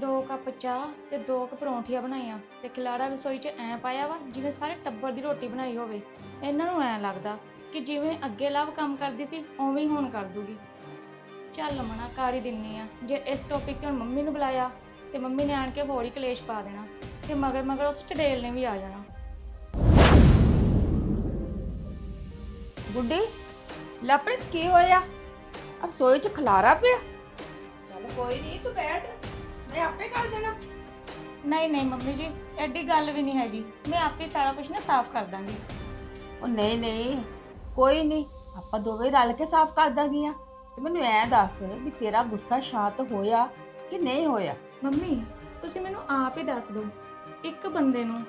ਦੋ ਕੱਪ ਚਾਹ ਤੇ ਦੋ ਕੁ ਪਰੌਂਠੀਆਂ ਬਣਾਈਆਂ ਤੇ ਖਿਲਾਰਾ ਰਸੋਈ 'ਚ ਐ ਪਾਇਆ ਵਾ ਜਿਵੇਂ ਸਾਰੇ ਟੱਬਰ ਦੀ ਰੋਟੀ ਬਣਾਈ ਹੋਵੇ। ਇਹਨਾਂ ਨੂੰ ਐ ਲੱਗਦਾ ਕਿ ਜਿਵੇਂ ਅੱਗੇ ਲਵ ਕੰਮ ਕਰਦੀ ਸੀ ਉਵੇਂ ਹੀ ਹੁਣ ਕਰ ਦੂਗੀ। ਚੱਲ ਮਣਾ ਕਰ ਹੀ ਦਿੰਨੀ ਆ। ਜੇ ਇਸ ਟੌਪਿਕ ਤੇ ਹੁਣ ਮੰਮੀ ਨੂੰ ਬੁਲਾਇਆ ਤੇ ਮੰਮੀ ਨੇ ਆਣ ਕੇ ਹੋਰ ਹੀ ਕਲੇਸ਼ ਪਾ ਦੇਣਾ ਤੇ ਮਗਰ ਮਗਰ ਉਸ ਚੜੇਲ ਨੇ ਵੀ ਆ ਜਾਣਾ। ਗੁੱਡੀ ਲਪੜਿਤ ਕੀ ਹੋਇਆ? ਆ ਰਸੋਈ ਚ ਖਲਾਰਾ ਪਿਆ? ਚੱਲ ਕੋਈ ਨਹੀਂ ਤੂੰ ਬੈਠ। ਮੈਂ ਆਪੇ ਕਰ ਦੇਣਾ। ਨਹੀਂ ਨਹੀਂ ਮੰਮੀ ਜੀ ਐਡੀ ਗੱਲ ਵੀ ਨਹੀਂ ਹੈਗੀ। ਮੈਂ ਆਪੇ ਸਾਰਾ ਕੁਝ ਨਾ ਸਾਫ਼ ਕਰ ਦਾਂਗੀ। ਉਹ ਨਹੀਂ ਨਹੀਂ ਕੋਈ ਨਹੀਂ ਆਪਾਂ ਦੋਵੇਂ ਰਲ ਕੇ ਸਾਫ਼ ਕਰ ਦਾਂਗੀਆਂ। ਤੇ ਮੈਨੂੰ ਐ ਦੱਸ ਵੀ ਤੇਰਾ ਗੁੱਸਾ ਸ਼ਾਂਤ ਹੋਇਆ ਕਿ ਨਹੀਂ ਹੋਇਆ? ਮੰਮੀ ਤੁਸੀਂ ਮੈਨੂੰ ਆਪ ਹੀ ਦੱਸ ਦਿਓ ਇੱਕ ਬੰਦੇ ਨੂੰ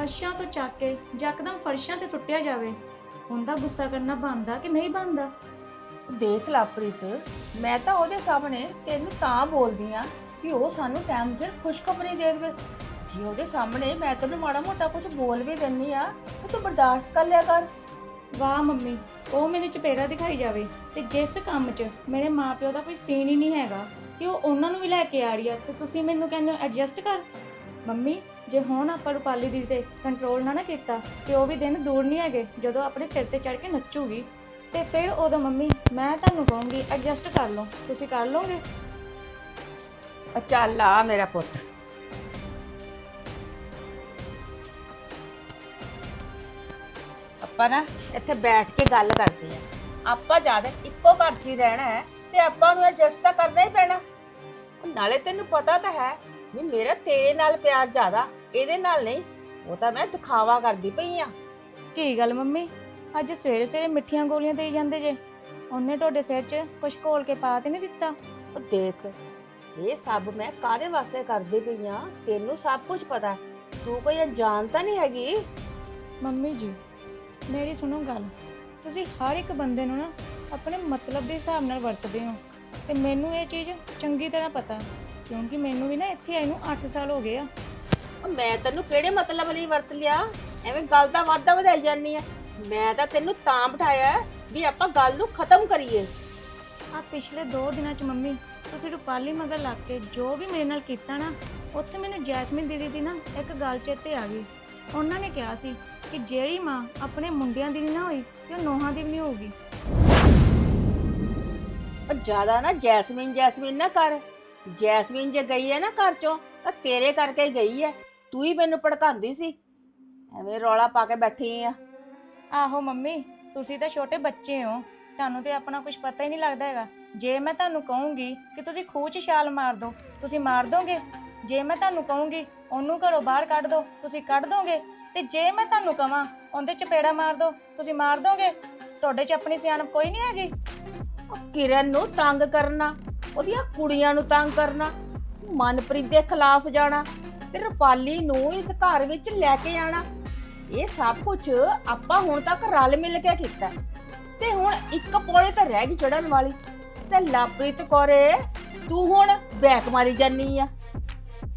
ਅਰਸ਼ਾਂ ਤੋਂ ਚੱਕ ਕੇ ਯਕਦਮ ਫਰਸ਼ਾਂ ਤੇ ਸੁੱਟਿਆ ਜਾਵੇ ਉਹਦਾ ਗੁੱਸਾ ਕਰਨਾ ਬਣਦਾ ਕਿ ਨਹੀਂ ਬਣਦਾ? ਦੇਖ ਲਾਪ੍ਰੀਤ ਮੈਂ ਤਾਂ ਉਹਦੇ ਸਾਹਮਣੇ ਤੈਨੂੰ ਤਾਂ ਬੋਲਦੀ ਆ ਕਿ ਉਹ ਸਾਨੂੰ ਟਾਈਮ ਸਿਰ ਖੁਸ਼ਖਬਰੀ ਦੇ ਦੇਵੇ। ਜੇ ਉਹਦੇ ਸਾਹਮਣੇ ਮੈਂ ਤੈਨੂੰ ਮਾੜਾ ਮੋਟਾ ਕੁਝ ਬੋਲ ਵੀ ਦਿੰਨੀ ਆ ਤਾਂ ਤੂੰ ਬਰਦਾਸ਼ਤ ਕਰ ਲਿਆ ਕਰ। ਵਾਹ ਮੰਮੀ, ਉਹ ਮੈਨੂੰ ਚਪੇੜਾ ਦਿਖਾਈ ਜਾਵੇ ਤੇ ਜਿਸ ਕੰਮ 'ਚ ਮੇਰੇ ਮਾਪਿਓ ਦਾ ਕੋਈ ਸੀਨ ਹੀ ਨਹੀਂ ਹੈਗਾ, ਤੇ ਉਹ ਉਹਨਾਂ ਨੂੰ ਵੀ ਲੈ ਕੇ ਆ ਰਹੀ ਆ, ਤੇ ਤੁਸੀਂ ਮੈਨੂੰ ਕਹਿੰਦੇ ਹੋ ਐਡਜਸਟ ਕਰ। ਮੰਮੀ, ਜੇ ਹੁਣ ਆਪਾਂ ਰੁਪਾਲੀ ਦੀ ਤੇ ਕੰਟਰੋਲ ਨਾ ਨਾ ਕੀਤਾ, ਤੇ ਉਹ ਵੀ ਦਿਨ ਦੂਰ ਨਹੀਂ ਹੈਗੇ, ਜਦੋਂ ਆਪਣੇ ਸਿਰ ਤੇ ਚੜ ਕੇ ਨੱਚੂਗੀ। ਤੇ ਫਿਰ ਉਦੋਂ ਮੰਮੀ, ਮੈਂ ਤੁਹਾਨੂੰ ਕਹੂੰਗੀ ਐਡਜਸਟ ਕਰ ਲਓ। ਤੁਸੀਂ ਕਰ ਲਓਗੇ? ਚੱਲ ਆ ਮੇਰਾ ਪੁੱਤ। ਆਪਾਂ ਨਾ ਇੱਥੇ ਬੈਠ ਕੇ ਗੱਲ ਕਰਦੇ ਆ। ਆਪਾਂ ਜ਼ਿਆਦਾ ਇੱਕੋ ਘਰ 'ਚ ਹੀ ਰਹਿਣਾ ਹੈ ਤੇ ਆਪਾਂ ਨੂੰ ਐਡਜਸਟ ਤਾਂ ਕਰਨਾ ਹੀ ਪੈਣਾ। ਨਾਲੇ ਤੈਨੂੰ ਪਤਾ ਤਾਂ ਹੈ ਵੀ ਮੇਰਾ ਤੇਰੇ ਨਾਲ ਪਿਆਰ ਜ਼ਿਆਦਾ ਇਹਦੇ ਨਾਲ ਨਹੀਂ ਉਹ ਤਾਂ ਮੈਂ ਦਿਖਾਵਾ ਕਰਦੀ ਪਈ ਆ। ਕੀ ਗੱਲ ਮੰਮੀ? ਅੱਜ ਸਵੇਰੇ ਸਵੇਰੇ ਮਿੱਠੀਆਂ ਗੋਲੀਆਂ ਦੇਈ ਜਾਂਦੇ ਜੇ। ਉਹਨੇ ਤੁਹਾਡੇ ਸਿਰ 'ਚ ਕੁਛ ਘੋਲ ਕੇ ਪਾ ਤੇ ਨਹੀਂ ਦਿੱਤਾ? ਉਹ ਦੇਖ ਇਹ ਸਭ ਮੈਂ ਕਾਦੇ ਵਾਸਤੇ ਕਰਦੀ ਪਈ ਆ? ਤੈਨੂੰ ਸਭ ਕੁਝ ਪਤਾ ਹੈ। ਤੂੰ ਕੋਈ ਅਣਜਾਣ ਤਾਂ ਨਹੀਂ ਹੈਗੀ? ਮੰਮੀ ਜੀ ਮੇਰੀ ਸੁਣੋ ਗੱਲ। ਤੁਸੀਂ ਹਰ ਇੱਕ ਬੰਦੇ ਨੂੰ ਨਾ ਆਪਣੇ ਮਤਲਬ ਦੇ ਹਿਸਾਬ ਨਾਲ ਵਰਤਦੇ ਹੋ। ਤੇ ਮੈਨੂੰ ਇਹ ਚੀਜ਼ ਚੰਗੀ ਤਰ੍ਹਾਂ ਪਤਾ ਕਿਉਂਕਿ ਮੈਨੂੰ ਵੀ ਨਾ ਇੱਥੇ ਆਈ ਨੂੰ 8 ਸਾਲ ਹੋ ਗਏ ਆ। ਉਹ ਮੈਂ ਤੈਨੂੰ ਕਿਹੜੇ ਮਤਲਬ ਲਈ ਵਰਤ ਲਿਆ? ਐਵੇਂ ਗੱਲ ਦਾ ਵਾਧਾ ਵਧਾਈ ਜਾਨੀ ਆ। ਮੈਂ ਤਾਂ ਤੈਨੂੰ ਤਾਂ ਬਿਠਾਇਆ ਹੈ ਵੀ ਆਪਾਂ ਗੱਲ ਨੂੰ ਖਤਮ ਕਰੀਏ। ਆ ਪਿਛਲੇ 2 ਦਿਨਾਂ ਚ ਮੰਮੀ ਤੁਸੀਂ ਰੁਪਾਲੀ ਮਗਰ ਲੱਗ ਕੇ ਜੋ ਵੀ ਮੇਰੇ ਨਾਲ ਕੀਤਾ ਨਾ ਉੱਥੇ ਮੈਨੂੰ ਜੈਸਮੀਨ ਦੀਦੀ ਦੀ ਨਾ ਇੱਕ ਗੱਲ ਚੇਤੇ ਆ ਗਈ। ਉਹਨਾਂ ਨੇ ਕਿਹਾ ਸੀ ਕਿ ਜਿਹੜੀ ਮਾਂ ਆਪਣੇ ਮੁੰਡਿਆਂ ਦੀ ਨਹੀਂ ਨਾ ਹੋਈ ਤੇ ਉਹ ਨੋਹਾਂ ਦੀ ਵੀ ਨਹੀਂ ਹੋਊਗੀ। ਉਹ ਜ਼ਿਆਦਾ ਨਾ ਜੈਸਮੀਨ ਜੈਸਮੀਨ ਨਾ ਕਰ। ਜੈਸਮੀਨ ਜੇ ਗਈ ਹੈ ਨਾ ਘਰ ਚੋਂ ਤਾਂ ਤੇਰੇ ਕਰਕੇ ਹੀ ਗਈ ਹੈ। ਤੂੰ ਹੀ ਮੈਨੂੰ ਭੜਕਾਉਂਦੀ ਸੀ। ਐਵੇਂ ਰੌਲਾ ਪਾ ਕੇ ਬੈਠੀ ਆ। ਆਹੋ ਮੰਮੀ ਤੁਸੀਂ ਤਾਂ ਛੋਟੇ ਬੱਚੇ ਹੋ। ਤੁਹਾਨੂੰ ਤੇ ਆਪਣਾ ਕੁਝ ਪਤਾ ਹੀ ਨਹੀਂ ਲੱਗਦਾ ਹੈਗਾ। ਜੇ ਮੈਂ ਤੁਹਾਨੂੰ ਕਹੂੰਗੀ ਕਿ ਤੁਸੀਂ ਖੂਹ 'ਚ ਛਾਲ ਮਾਰ ਦਿਓ ਤੁਸੀਂ ਮਾਰ ਦੋਗੇ? ਜੇ ਮੈਂ ਤੁਹਾਨੂੰ ਕਹੂੰਗੀ ਉਹਨੂੰ ਘਰੋਂ ਬਾਹਰ ਕੱਢ ਦਿਓ ਤੁਸੀਂ ਕੱਢ ਦੋਗੇ? ਤੇ ਜੇ ਮੈਂ ਤੁਹਾਨੂੰ ਕਹਾਂ ਉਹਦੇ ਚਪੇੜਾ ਮਾਰ ਦਿਓ ਤੁਸੀਂ ਮਾਰ ਦੋਗੇ? ਤੁਹਾਡੇ 'ਚ ਆਪਣੀ ਸਿਆਣਪ ਕੋਈ ਨਹੀਂ ਹੈਗੀ। ਉਹ ਕਿਰਨ ਨੂੰ ਤੰਗ ਕਰਨਾ, ਉਹਦੀਆਂ ਕੁੜੀਆਂ ਨੂੰ ਤੰਗ ਕਰਨਾ, ਮਨਪ੍ਰੀਤ ਦੇ ਖਿਲਾਫ ਜਾਣਾ ਤੇ ਰੁਪਾਲੀ ਨੂੰ ਇਸ ਘਰ ਵਿੱਚ ਲੈ ਕੇ ਆਣਾ, ਇਹ ਸਭ ਕੁਝ ਆਪਾਂ ਹੁਣ ਤੱਕ ਰਲ ਮਿਲ ਕੇ ਕੀਤਾ। ਤੇ ਹੁਣ ਇੱਕ ਪੌੜੇ ਤਾਂ ਰਹਿ ਗਈ ਚੜਨ ਵਾਲੀ। ਤੇ ਲਾਪ੍ਰੀਤ ਕੋਰੇ, ਤੂੰ ਹੁਣ ਬੈਕ ਮਾਰੀ ਜਾਨੀ ਆ।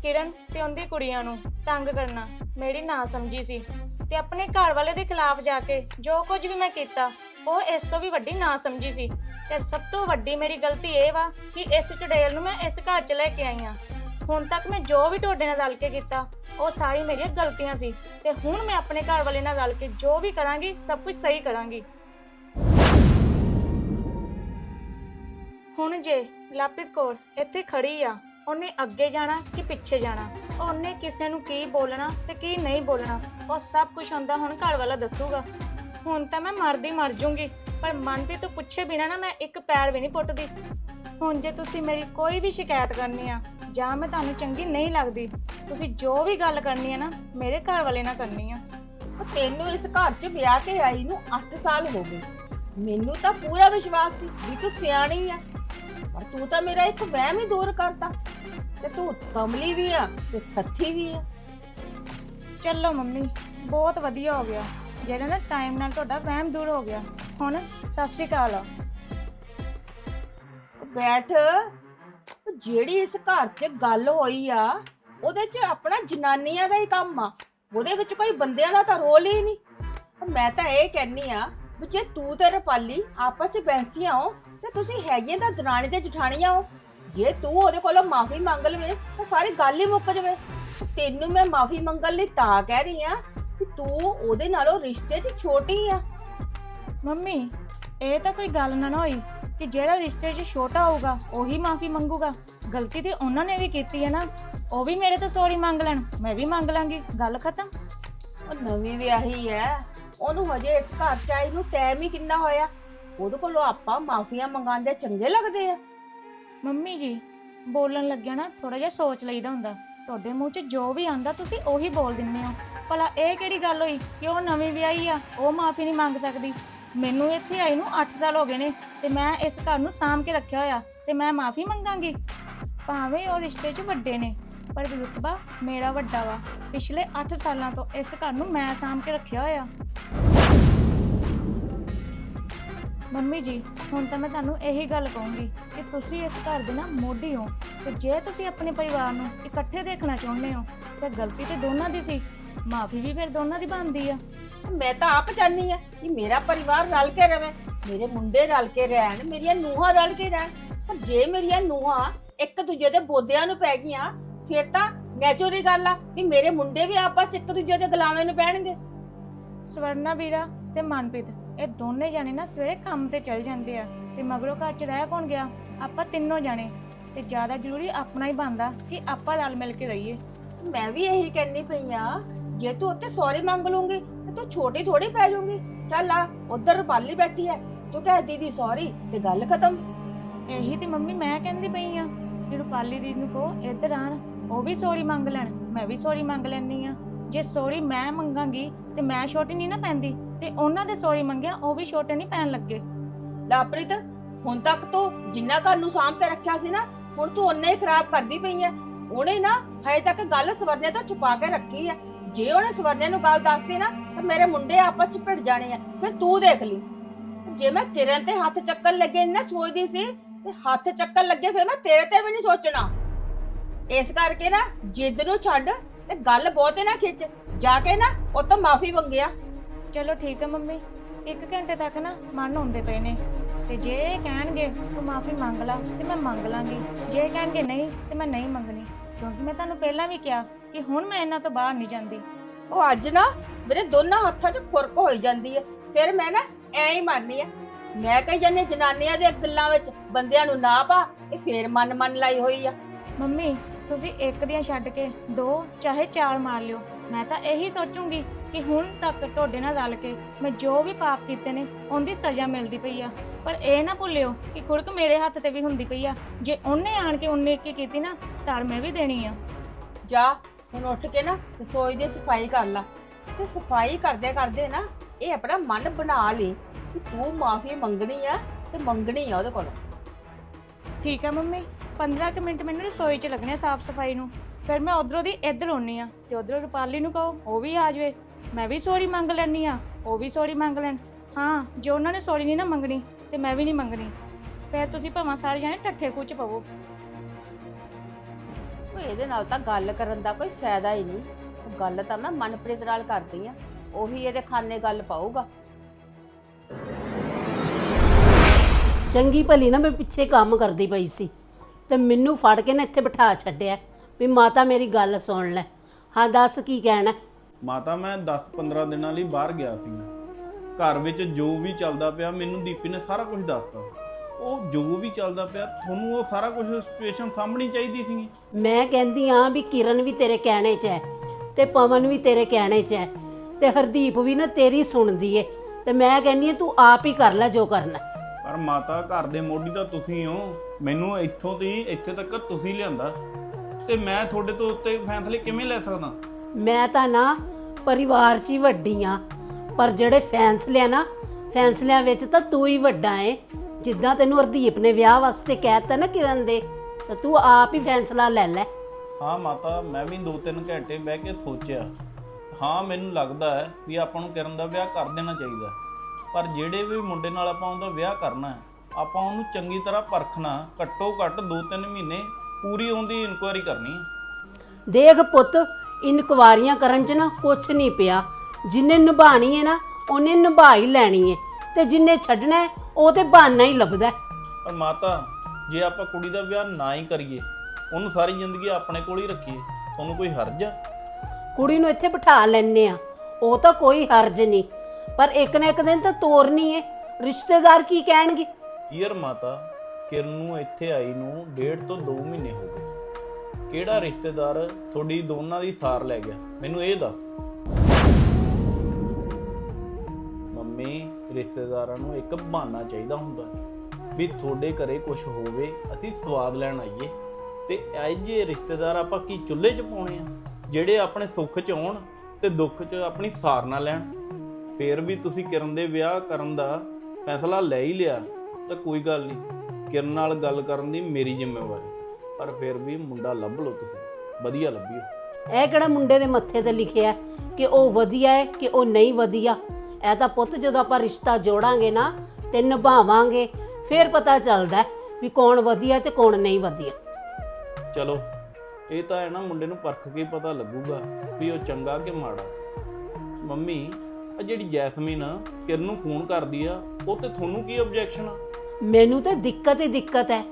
ਕਿਰਨ ਤੇ ਉਹਦੀ ਕੁੜੀਆਂ ਨੂੰ ਤੰਗ ਕਰਨਾ, ਮੇਰੀ ਨਾ ਸਮਝੀ ਸੀ। ਤੇ ਆਪਣੇ ਘਰ ਵਾਲੇ ਦੇ ਖਿਲਾਫ ਜਾ ਕੇ ਜੋ ਕੁਝ ਵੀ ਮੈਂ ਕੀਤਾ, ਉਹ ਇਸ ਤੋਂ ਵੀ ਵੱਡੀ ਨਾ ਸਮਝੀ ਸੀ। ਤੇ ਸਭ ਤੋਂ ਵੱਡੀ ਮੇਰੀ ਗਲਤੀ ਇਹ ਵਾ ਕਿ ਇਸ ਚੁੜੇਲ ਨੂੰ ਮੈਂ ਇਸ ਘਰ 'ਚ ਲੈ ਕੇ ਆਈ ਹਾਂ ਹੁਣ ਤੱਕ ਮੈਂ ਜੋ ਵੀ ਤੁਹਾਡੇ ਨਾਲ ਰਲ ਕੇ ਕੀਤਾ, ਉਹ ਸਾਰੀ ਮੇਰੀਆਂ ਗਲਤੀਆਂ ਸੀ। ਤੇ ਹੁਣ ਮੈਂ ਆਪਣੇ ਘਰ ਵਾਲੇ ਨਾਲ ਰਲ ਕੇ ਜੋ ਵੀ ਕਰਾਂਗੀ, ਸਭ ਕੁਝ ਸਹੀ ਕਰਾਂਗੀ। ਹੁਣ ਜੇ ਲਾਪ੍ਰਿਤ ਕੌਰ ਇੱਥੇ ਖੜੀ ਆ, ਉਹਨੇ ਅੱਗੇ ਜਾਣਾ ਕਿ ਪਿੱਛੇ ਜਾਣਾ? ਉਹਨੇ ਕਿਸੇ ਨੂੰ ਕੀ ਬੋਲਣਾ ਤੇ ਕੀ ਨਹੀਂ ਬੋਲਣਾ? ਉਹ ਸਭ ਕੁਝ ਹੁੰਦਾ ਹੁਣ ਘਰ ਵਾਲਾ ਦੱਸੂਗਾ। ਹੁਣ ਤਾਂ ਮੈਂ ਮਰਦੀ ਮਰ ਜੂੰਗੀ, ਪਰ ਮਨਪ੍ਰੀਤ ਤੋਂ ਪੁੱਛੇ ਬਿਨਾ ਨਾ ਮੈਂ ਇੱਕ ਪੈਰ ਵੀ ਨਹੀਂ ਪੁੱਟਦੀ। ਹੁਣ ਜੇ ਤੁਸੀਂ ਮੇਰੀ ਕੋਈ ਵੀ ਸ਼ਿਕਾਇਤ ਕਰਨੀ ਆ, ਜਾਂ ਮੈਂ ਤੁਹਾਨੂੰ ਚੰਗੀ ਨਹੀਂ ਲੱਗਦੀ, ਤੁਸੀਂ ਜੋ ਵੀ ਗੱਲ ਕਰਨੀ ਆ ਨਾ, ਮੇਰੇ ਘਰ ਵਾਲੇ ਨਾਲ ਕਰਨੀ ਆ। ਉਹ ਤੈਨੂੰ ਇਸ ਘਰ 'ਚ ਵਿਆਹ ਕੇ ਆਈ ਨੂੰ 8 ਸਾਲ ਹੋ ਗਏ। ਮੈਨੂੰ ਤਾਂ ਪੂਰਾ ਵਿਸ਼ਵਾਸ ਸੀ ਵੀ ਤੂੰ ਸਿਆਣੀ ਆ। ਪਰ ਤੂੰ ਤਾਂ ਮੇਰਾ ਇੱਕ ਵਹਿਮ ਹੀ ਦੂਰ ਕਰਤਾ। ਤੇ ਤੂੰ ਕਮਲੀ ਵੀ ਆ ਤੇ ਥੱਥੀ ਵੀ ਆ। ਚੱਲੋ ਮੰਮੀ ਬਹੁਤ ਵਧੀਆ ਹੋ ਗਿਆ। ਜਿਹੜਾ ਨਾ ਟਾਈਮ ਨਾਲ ਤੁਹਾਡਾ ਵਹਿਮ ਦੂਰ ਹੋ ਗਿਆ। ਹੁਣ ਸਤਿ ਸ਼੍ਰੀ ਅਕਾਲ। ਆ ਬੈਠ। ਉਹ ਜਿਹੜੀ ਇਸ ਘਰ 'ਚ ਗੱਲ ਹੋਈ ਆ ਉਹਦੇ 'ਚ ਆਪਣਾ ਜਨਾਨੀਆਂ ਦਾ ਹੀ ਕੰਮ ਆ। ਉਹਦੇ ਵਿੱਚ ਕੋਈ ਬੰਦਿਆਂ ਦਾ ਤਾਂ ਰੋਲ ਹੀ ਨਹੀਂ। ਮੈਂ ਤਾਂ ਇਹ ਕਹਿੰਨੀ ਆ ਵੀ ਜੇ ਤੂੰ ਤੇ ਰੁਪਾਲੀ ਆਪਸ 'ਚ ਬੈਂਸੀਆਂ ਹੋ ਤੇ ਤੁਸੀਂ ਹੈਗੀਆਂ ਤਾਂ ਦਰਾਣੀ ਤੇ ਜਠਾਣੀਆਂ ਹੋ ਜੇ ਤੂੰ ਉਹਦੇ ਕੋਲੋਂ ਮਾਫੀ ਮੰਗ ਲਵੇਂ ਤਾਂ ਸਾਰੀ ਗੱਲ ਹੀ ਮੁੱਕ ਜਾਵੇ। ਤੈਨੂੰ ਮੈਂ ਮਾਫੀ ਮੰਗਣ ਲਈ ਤਾਂ ਕਹਿ ਰਹੀ ਆ ਕਿ ਤੂੰ ਉਹਦੇ ਨਾਲੋਂ ਰਿਸ਼ਤੇ 'ਚ ਛੋਟੀ ਆ। ਮੰਮੀ ਇਹ ਤਾਂ ਕੋਈ ਗੱਲ ਨਾ ਨਾ ਹੋਈ ਕਿ ਜਿਹੜਾ ਰਿਸ਼ਤੇ 'ਚ ਛੋਟਾ ਹੋਊਗਾ ਉਹੀ ਮਾਫੀ ਮੰਗੂਗਾ। ਗਲਤੀ ਤੇ ਉਹਨਾਂ ਨੇ ਵੀ ਕੀਤੀ ਹੈ ਨਾ। ਉਹ ਵੀ ਮੇਰੇ ਤੋਂ ਸੌਰੀ ਮੰਗ ਲੈਣ ਮੈਂ ਵੀ ਮੰਗ ਲਾਂਗੀ। ਗੱਲ ਖਤਮ। ਉਹ ਨਵੀਂ ਵਿਆਹੀ ਐ ਉਹਨੂੰ ਹਜੇ ਇਸ ਘਰ 'ਚ ਆਈ ਨੂੰ ਟਾਈਮ ਹੀ ਕਿੰਨਾ ਹੋਇਆ? ਉਹਦੇ ਕੋਲੋਂ ਆਪਾਂ ਮਾਫੀਆਂ ਮੰਗਾਉਂਦੇ ਚੰਗੇ ਲੱਗਦੇ ਆ। ਮੰਮੀ ਜੀ, ਬੋਲਣ ਲੱਗਿਆ ਨਾ ਥੋੜਾ ਜਿਹਾ ਸੋਚ ਲਈਦਾ ਹੁੰਦਾ। ਤੁਹਾਡੇ ਮੂੰਹ 'ਚ ਜੋ ਵੀ ਆਂਦਾ ਤੁਸੀਂ ਉਹੀ ਬੋਲ ਦਿੰਦੇ ਹੋ। ਭਲਾ ਇਹ ਕਿਹੜੀ ਗੱਲ ਹੋਈ ਕਿ ਉਹ ਨਵੀਂ ਵਿਆਹੀ ਆ, ਉਹ ਮਾਫੀ ਨਹੀਂ ਮੰਗ ਸਕਦੀ? ਮੈਨੂੰ ਇੱਥੇ ਆਈ ਨੂੰ 8 ਸਾਲ ਹੋ ਗਏ ਨੇ ਤੇ ਮੈਂ ਇਸ ਘਰ ਨੂੰ ਸਾਂਭ ਕੇ ਰੱਖਿਆ ਹੋਇਆ ਤੇ ਮੈਂ ਮਾਫੀ ਮੰਗਾਂਗੀ। ਭਾਵੇਂ ਉਹ ਰਿਸ਼ਤੇ 'ਚ ਵੱਡੇ ਨੇ। ਪਰ ਰੁਤਬਾ ਮੇਰਾ ਵੱਡਾ ਵਾ। ਪਿਛਲੇ 8 ਸਾਲਾਂ ਤੋਂ ਇਸ ਘਰ ਨੂੰ ਮੈਂ ਸਾਂਭ ਕੇ ਰੱਖਿਆ ਹੋਇਆ। ਮੰਮੀ ਜੀ, ਹੁਣ ਤਾਂ ਮੈਂ ਤੁਹਾਨੂੰ ਇਹੀ ਗੱਲ ਕਹੂੰਗੀ ਕਿ ਤੁਸੀਂ ਇਸ ਘਰ ਦੇ ਨਾ ਮੋਢੀ ਹੋ ਤੇ ਜੇ ਤੁਸੀਂ ਆਪਣੇ ਪਰਿਵਾਰ ਨੂੰ ਇਕੱਠੇ ਦੇਖਣਾ ਚਾਹੁੰਦੇ ਹੋ, ਤਾਂ ਗਲਤੀ ਤੇ ਦੋਨਾਂ ਦੀ ਸੀ। ਮਾਫੀ ਵੀ ਫਿਰ ਦੋਨਾਂ ਦੀ ਬਣਦੀ ਆ। ਮੈਂ ਤਾਂ ਆਪ ਚਾਹਨੀ ਆ ਕਿ ਮੇਰਾ ਪਰਿਵਾਰ ਰਲ ਕੇ ਰਵੇ, ਮੇਰੇ ਮੁੰਡੇ ਰਲ ਕੇ ਰਹਿਣ, ਮੇਰੀਆਂ ਨੂੰਹਾਂ ਰਲ ਕੇ ਰਹਿਣ। ਪਰ ਜੇ ਮੇਰੀਆਂ ਨੂੰਹਾਂ ਇੱਕ ਦੂਜੇ ਦੇ ਬੋਦਿਆਂ ਨੂੰ ਪੈ ਗਈਆਂ ਫਿਰ ਤਾਂ ਨੈਚੁਰਲ ਗੱਲ ਆ ਵੀ ਮੇਰੇ ਮੁੰਡੇ ਵੀ ਆਪਸ 'ਚ ਇੱਕ ਦੂਜੇ ਦੇ ਗੁਲਾਵੇਂ ਨੂੰ ਪੈਣਗੇ। ਸਵਰਨਾ ਵੀਰਾ ਤੇ ਮਨਪ੍ਰੀਤ ਇਹ ਦੋਨੇ ਜਾਣੇ ਨਾ ਸਵੇਰੇ ਕੰਮ ਤੇ ਚਲ ਜਾਂਦੇ ਆ ਤੇ ਮਗਰੋਂ ਘਰ ਚ ਰਹਿ ਕੌਣ ਗਿਆ? ਆਪਾਂ ਤਿੰਨੋਂ ਜਾਣੇ ਤੇ ਜ਼ਿਆਦਾ ਜ਼ਰੂਰੀ ਆਪਣਾ ਹੀ ਬਣਦਾ ਕਿ ਆਪਾਂ ਰਲ ਮਿਲ ਕੇ ਰਹੀਏ। ਮੈਂ ਵੀ ਇਹੀ ਕਹਿੰਨੀ ਪਈ ਆ ਜੇ ਤੂੰ ਉੱਤੇ ਸੌਰੀ ਮੰਗ ਲੂੰਗੀ ਤੇ ਤੂੰ ਛੋਟੀ ਥੋੜੀ ਪੈ ਜਾਊਂਗੀ। ਚੱਲ ਆ ਉਧਰ ਰੁਪਾਲੀ ਬੈਠੀ ਐ ਤੂੰ ਕਹਿ ਦੀਦੀ ਸੌਰੀ ਤੇ ਗੱਲ ਖਤਮ। ਇਹੀ ਤੇ ਮੰਮੀ ਮੈਂ ਕਹਿੰਦੀ ਪਈ ਆ ਕਿ ਰੁਪਾਲੀ ਦੀ ਨੂੰ ਕਹੋ ਇੱਧਰ ਆਣ। ਉਹ ਵੀ ਸੌਰੀ ਮੰਗ ਲੈਣ, ਮੈਂ ਵੀ ਸੌਰੀ ਮੰਗ ਲੈਣੀ ਆ ਜੇ ਸੌਰੀ ਮੈਂ ਮੰਗਾਂਗੀ ਤੇ ਮੈਂ ਛੋਟੀ ਨਹੀਂ ਨਾ ਪੈਂਦੀ, ਤੇ ਉਹਨਾਂ ਦੇ ਸੌਰੀ ਮੰਗਿਆ, ਉਹ ਵੀ ਛੋਟੇ ਨਹੀਂ ਪੈਣ ਲੱਗੇ। ਲਾਪ੍ਰਿਤ, ਹੁਣ ਤੱਕ ਤੂੰ ਜਿੰਨਾ ਘਰ ਨੂੰ ਸਾਂਭ ਕੇ ਰੱਖਿਆ ਸੀ ਨਾ, ਹੁਣ ਤੂੰ ਉਹਨੇ ਹੀ ਖਰਾਬ ਕਰਦੀ ਪਈ ਐ। ਉਹਨੇ ਨਾ ਹਜੇ ਤੱਕ ਗੱਲ ਸਵਰਨੇ ਤੋਂ ਛੁਪਾ ਕੇ ਰੱਖੀ ਐ। ਜੇ ਉਹਨੇ ਸਵਰਨੇ ਨੂੰ ਗੱਲ ਦੱਸਦੀ ਨਾ, ਤਾਂ ਮੇਰੇ ਮੁੰਡੇ ਆਪਸ ਚ ਭਿੜ ਜਾਣੇ ਆ ਫਿਰ ਤੂੰ ਦੇਖ ਲਈ। ਜੇ ਮੈਂ ਕਿਰਨ ਤੇ ਹੱਥ ਚੱਕਣ ਲੱਗੇ ਨਾ ਸੋਚਦੀ ਸੀ, ਤੇ ਹੱਥ ਚੱਕਣ ਲੱਗੇ, ਫਿਰ ਮੈਂ ਤੇਰੇ ਤੇ ਵੀ ਨਹੀਂ ਸੋਚਣਾ। ਇਸ ਕਰਕੇ ਨਾ ਜਿੱਦ ਨੂੰ ਛੱਡ ਤੇ ਗੱਲ ਬਹੁਤੇ ਨਾ ਖਿੱਚ। ਜਾ ਕੇ ਨਾ ਉਹ ਤੋਂ ਮਾਫੀ ਮੰਗਿਆ। ਚਲੋ ਠੀਕ ਹੈ ਮੰਮੀ। ਇੱਕ ਘੰਟੇ ਤੱਕ ਨਾ ਮਨ ਹੁੰਦੇ ਪਏ ਨੇ। ਤੇ ਜੇ ਕਹਿਣਗੇ ਤੂੰ ਮਾਫੀ ਮੰਗ ਲਾ ਤੇ ਮੈਂ ਮੰਗ ਲਾਂਗੀ। ਜੇ ਕਹਿਣਗੇ ਨਹੀਂ ਤੇ ਮੈਂ ਨਹੀਂ ਮੰਗਣੀ। ਕਿਉਂਕਿ ਮੈਂ ਤੁਹਾਨੂੰ ਪਹਿਲਾਂ ਵੀ ਕਿਹਾ ਕਿ ਹੁਣ ਮੈਂ ਇਹਨਾਂ ਤੋਂ ਬਾਹਰ ਨਹੀਂ ਜਾਂਦੀ। ਉਹ ਅੱਜ ਨਾ ਮੇਰੇ ਦੋਨਾਂ ਹੱਥਾਂ 'ਚ ਖੁਰਕ ਹੋਈ ਜਾਂਦੀ ਹੈ ਫਿਰ ਮੈਂ ਨਾ ਐ ਹੀ ਮਰਨੀ ਆ। ਮੈਂ ਕਹੀ ਜਾਂਦੀ ਜਨਾਨੀਆਂ ਦੇ ਗੱਲਾਂ ਵਿੱਚ ਬੰਦਿਆਂ ਨੂੰ ਨਾ ਪਾ ਇਹ ਫੇਰ ਮਨ ਮਨ ਲਾਈ ਹੋਈ ਆ। ਮੰਮੀ ਤੁਸੀਂ ਇੱਕ ਦੀਆਂ ਛੱਡ ਕੇ ਦੋ ਚਾਹੇ ਚਾਰ ਮਾਰ ਲਿਓ। ਮੈਂ ਤਾਂ ਇਹੀ ਸੋਚੂੰਗੀ ਕਿ ਹੁਣ ਤੱਕ ਤੁਹਾਡੇ ਨਾਲ ਰਲ ਕੇ ਮੈਂ ਜੋ ਵੀ ਪਾਪ ਕੀਤੇ ਨੇ ਉਹਦੀ ਸਜ਼ਾ ਮਿਲਦੀ ਪਈ ਆ। ਪਰ ਇਹ ਨਾ ਭੁੱਲਿਓ ਕਿ ਖੁਰਕ ਮੇਰੇ ਹੱਥ ਤੇ ਵੀ ਹੁੰਦੀ ਪਈ ਆ। ਜੇ ਉਹਨੇ ਆਣ ਕੇ ਉਹਨੇ ਕੀ ਕੀਤੀ ਨਾ ਤਾਂ ਮੈਂ ਵੀ ਦੇਣੀ ਆ। ਜਾ ਹੁਣ ਉੱਠ ਕੇ ਨਾ ਰਸੋਈ ਦੀ ਸਫ਼ਾਈ ਕਰ ਲਾ। ਤੇ ਸਫ਼ਾਈ ਕਰਦੇ ਕਰਦੇ ਨਾ ਇਹ ਆਪਣਾ ਮਨ ਬਣਾ ਲਈ ਕਿ ਤੂੰ ਮਾਫੀ ਮੰਗਣੀ ਆ ਤੇ ਮੰਗਣੀ ਆ ਉਹਦੇ ਕੋਲ। ਠੀਕ ਆ ਮੰਮੀ। 15 ਕੁ ਮਿੰਟ ਮੈਨੂੰ ਰਸੋਈ 'ਚ ਲੱਗਣੇ ਸਾਫ਼ ਸਫ਼ਾਈ ਨੂੰ। ਫਿਰ ਮੈਂ ਉਧਰੋਂ ਦੀ ਇੱਧਰ ਆਉਣੀ ਆ ਤੇ ਉਧਰੋਂ ਰੁਪਾਲੀ ਨੂੰ ਕਹੋ ਉਹ ਵੀ ਆ ਜਾਵੇ। ਮੈਂ ਵੀ ਸੌਰੀ ਮੰਗ ਲੈਣੀ ਆ ਉਹ ਵੀ ਸੌਰੀ ਮੰਗ ਲੈਣ। ਹਾਂ ਜੇ ਉਹਨਾਂ ਨੇ ਸੌਰੀ ਨਹੀਂ ਨਾ ਮੰਗਣੀ ਤੇ ਮੈਂ ਵੀ ਨਹੀਂ ਮੰਗਣੀ। ਫਿਰ ਤੁਸੀਂ ਭਾਵੇਂ ਸਾਰੇ ਜਾਣੇ ਠੱਠੇ ਖੂਚ ਪਵੋ। ਓਏ ਇਹਦੇ ਨਾਲ ਤਾਂ ਗੱਲ ਕਰਨ ਦਾ ਕੋਈ ਫਾਇਦਾ ਹੀ ਨਹੀਂ। ਉਹ ਗੱਲ ਤਾਂ ਮੈਂ ਮਨਪ੍ਰੀਤ ਨਾਲ ਕਰਦੀ ਆ ਉਹੀ ਇਹਦੇ ਖਾਨੇ ਗੱਲ ਪਾਊਗਾ। ਚੰਗੀ ਭਲੀ ਨਾ ਮੈਂ ਪਿੱਛੇ ਕੰਮ ਕਰਦੀ ਪਈ ਸੀ। ਤੇ ਮੈਨੂੰ ਫੜ ਕੇ ਨਾ ਇੱਥੇ ਬਿਠਾ ਛੱਡਿਆ। ਵੀ ਮਾਤਾ ਮੇਰੀ ਗੱਲ ਸੁਣ ਲੈ। ਹਾਂ ਦੱਸ ਕੀ ਕਹਿਣਾ? ਮਾਤਾ ਮੈਂ 10-15 ਦਿਨਾਂ ਲਈ ਬਾਹਰ ਗਿਆ ਸੀ। ਘਰ ਵਿੱਚ ਜੋ ਵੀ ਚੱਲਦਾ ਪਿਆ ਮੈਨੂੰ ਦੀਪੀ ਨੇ ਸਾਰਾ ਕੁਝ ਦੱਸਤਾ। ਉਹ ਜੋ ਵੀ ਚੱਲਦਾ ਪਿਆ ਤੁਹਾਨੂੰ ਉਹ ਸਾਰਾ ਕੁਝ ਸਿਚੁਏਸ਼ਨ ਸਾਹਮਣੀ ਚਾਹੀਦੀ ਸੀ ਮੈਂ ਕਹਿੰਦੀ ਆ ਵੀ ਕਿਰਨ ਵੀ ਤੇਰੇ ਕਹਿਣੇ 'ਚ ਹੈ ਤੇ ਪਵਨ ਵੀ ਤੇਰੇ ਕਹਿਣੇ 'ਚ ਹੈ ਤੇ ਹਰਦੀਪ ਵੀ ਨਾ ਤੇਰੀ ਸੁਣਦੀ ਏ। ਤੇ ਮੈਂ ਕਹਿੰਦੀ ਆ ਤੂੰ ਆਪ ਹੀ ਕਰ ਲੈ ਜੋ ਕਰਨਾ। ਪਰ ਮਾਤਾ ਘਰ ਦੇ ਮੋਢੀ ਤਾਂ ਤੁਸੀਂ ਹੋ। ਮੈਨੂੰ ਇੱਥੋਂ ਦੀ ਇੱਥੇ ਤੱਕ ਤੁਸੀਂ ਲਿਆਂਦਾ। ਤੇ ਮੈਂ ਤੁਹਾਡੇ ਤੋਂ ਉੱਤੇ ਫੈਸਲੇ ਕਿਵੇਂ ਲੈ ਸਕਦਾ? ਮੈਂ ਤਾਂ ਨਾ ਪਰਿਵਾਰ 'ਚ ਹੀ ਵੱਡੀ ਆ। ਪਰ ਜਿਹੜੇ ਫੈਸਲੇ ਆ ਨਾ ਫੈਸਲਿਆਂ ਵਿੱਚ ਤਾਂ ਤੂੰ ਹੀ ਵੱਡਾ ਏ। ਜਿੱਦਾਂ ਤੈਨੂੰ ਹਰਦੀਪ ਨੇ ਵਿਆਹ ਵਾਸਤੇ ਕਹਿਤਾ ਨਾ ਕਿਰਨ ਦੇ ਤਾਂ ਤੂੰ ਆਪ ਹੀ ਫੈਸਲਾ ਲੈ ਲੈ। ਹਾਂ ਮਾਤਾ ਮੈਂ ਵੀ 2-3 ਘੰਟੇ ਬਹਿ ਕੇ ਸੋਚਿਆ। ਹਾਂ ਮੈਨੂੰ ਲੱਗਦਾ ਹੈ ਵੀ ਆਪਾਂ ਨੂੰ ਕਿਰਨ ਦਾ ਵਿਆਹ ਕਰ ਦੇਣਾ ਚਾਹੀਦਾ। ਪਰ ਜਿਹੜੇ ਵੀ ਮੁੰਡੇ ਨਾਲ ਆਪਾਂ ਉਹਦਾ ਵਿਆਹ ਕਰਨਾ ਹੈ ਆਪਾਂ ਉਹਨੂੰ ਚੰਗੀ ਤਰ੍ਹਾਂ ਪਰਖਣਾ ਘੱਟੋ ਘੱਟ 2-3 ਮਹੀਨੇ ਪੂਰੀ ਉਹਦੀ ਇਨਕੁਆਇਰੀ ਕਰਨੀ ਹੈ। ਦੇਖ ਪੁੱਤ ਇਨਕੁਆਰੀਆਂ ਕਰਨ 'ਚ ਨਾ ਕੁਛ ਨਹੀਂ ਪਿਆ। ਜਿੰਨੇ ਨਿਭਾਣੀ ਹੈ ਨਾ ਉਹਨੇ ਨਿਭਾ ਹੀ ਲੈਣੀ ਹੈ। ਤੇ ਜਿੰਨੇ ਛੱਡਣਾ ਹੈ, ਉਹ ਤੇ ਬਹਾਨਾ ਹੀ ਲੱਭਦਾ ਹੈ। ਪਰ ਮਾਤਾ ਜੇ ਆਪਾਂ ਕੁੜੀ ਦਾ ਵਿਆਹ ਨਾ ਹੀ ਕਰੀਏ ਉਹਨੂੰ ਸਾਰੀ ਜ਼ਿੰਦਗੀ ਆਪਣੇ ਕੋਲ ਹੀ ਰੱਖੀਏ ਤੁਹਾਨੂੰ ਕੋਈ ਹਰਜ ਆ? ਕੁੜੀ ਨੂੰ ਇੱਥੇ ਬਿਠਾ ਲੈਣੇ ਆ ਉਹ ਤਾਂ ਕੋਈ ਹਰਜ ਨਹੀਂ। ਪਰ ਇੱਕ ਨਾ ਇੱਕ ਦਿਨ ਤਾਂ ਤੋਰਨੀ ਏ ਰਿਸ਼ਤੇਦਾਰ ਕੀ ਕਹਿਣਗੇ? ਯਾਰ ਮਾਤਾ ਕਿਰਨ ਨੂੰ ਇੱਥੇ ਆਈ ਨੂੰ ਡੇਢ ਤੋਂ 2 ਮਹੀਨੇ ਹੋ ਗਏ। ਕਿਹੜਾ ਰਿਸ਼ਤੇਦਾਰ ਤੁਹਾਡੀ ਦੋਨਾਂ ਦੀ ਸਾਰ ਲੈ ਗਿਆ? ਮੈਨੂੰ ਇਹ ਦੱਸ। ਮੰਮੀ, ਰਿਸ਼ਤੇਦਾਰਾਂ ਨੂੰ ਇੱਕ ਬਹਾਨਾ ਚਾਹੀਦਾ ਹੁੰਦਾ ਵੀ ਤੁਹਾਡੇ ਘਰੇ ਕੁਝ ਹੋਵੇ, ਅਸੀਂ ਸਵਾਦ ਲੈਣ ਆਈਏ। ਤੇ ਇਹ ਜੇ ਰਿਸ਼ਤੇਦਾਰ ਆਪਾਂ ਕੀ ਚੁੱਲ੍ਹੇ 'ਚ ਪਾਉਣੇ ਆ? ਜਿਹੜੇ ਆਪਣੇ ਸੁੱਖ 'ਚ ਆਉਣ ਤੇ ਦੁੱਖ 'ਚ ਆਪਣੀ ਸਾਰ ਨਾ ਲੈਣ। ਫੇਰ ਵੀ ਤੁਸੀਂ ਕਿਰਨ ਦੇ ਵਿਆਹ ਕਰਨ ਦਾ ਫੈਸਲਾ ਲੈ ਹੀ ਲਿਆ। ਤਾਂ ਕੋਈ ਗੱਲ ਨਹੀਂ। ਕਿਰਨ ਨਾਲ ਗੱਲ ਕਰਨ ਦੀ ਮੇਰੀ ਜ਼ਿੰਮੇਵਾਰੀ। ਪਰ ਫੇਰ ਵੀ ਮੁੰਡਾ ਲੱਭ ਲਓ ਤੁਸੀਂ। ਵਧੀਆ ਲੱਭਿਓ ਇਹ ਕਿਹੜਾ ਮੁੰਡੇ ਦੇ ਮੱਥੇ ਤੇ ਲਿਖਿਆ ਕਿ ਉਹ ਵਧੀਆ ਹੈ ਕਿ ਉਹ ਨਹੀਂ ਵਧੀਆ? ਇਹ ਤਾਂ ਪੁੱਤ ਜਦੋਂ ਆਪਾਂ ਰਿਸ਼ਤਾ ਜੋੜਾਂਗੇ ਨਾ ਤੇ ਨਿਭਾਵਾਂਗੇ ਫਿਰ ਪਤਾ ਚੱਲਦਾ ਵੀ ਕੌਣ ਵਧੀਆ ਤੇ ਕੌਣ ਨਹੀਂ ਵਧੀਆ। ਚਲੋ ਇਹ ਤਾਂ ਹੈ ਨਾ ਮੁੰਡੇ ਨੂੰ ਪਰਖ ਕੇ ਪਤਾ ਲੱਗੂਗਾ ਵੀ ਉਹ ਚੰਗਾ ਕਿ ਮਾੜਾ। ਮੰਮੀ ਆ ਜਿਹੜੀ ਜੈਸਮੀਨ ਕਿਰਨ ਨੂੰ ਫੋਨ ਕਰਦੀ ਆ ਉਹ ਤੇ ਤੁਹਾਨੂੰ ਕੀ ਆਬਜੈਕਸ਼ਨ ਆ? ਮੈਨੂੰ ਤਾਂ ਦਿੱਕਤ ਹੀ ਦਿੱਕਤ ਹੈ।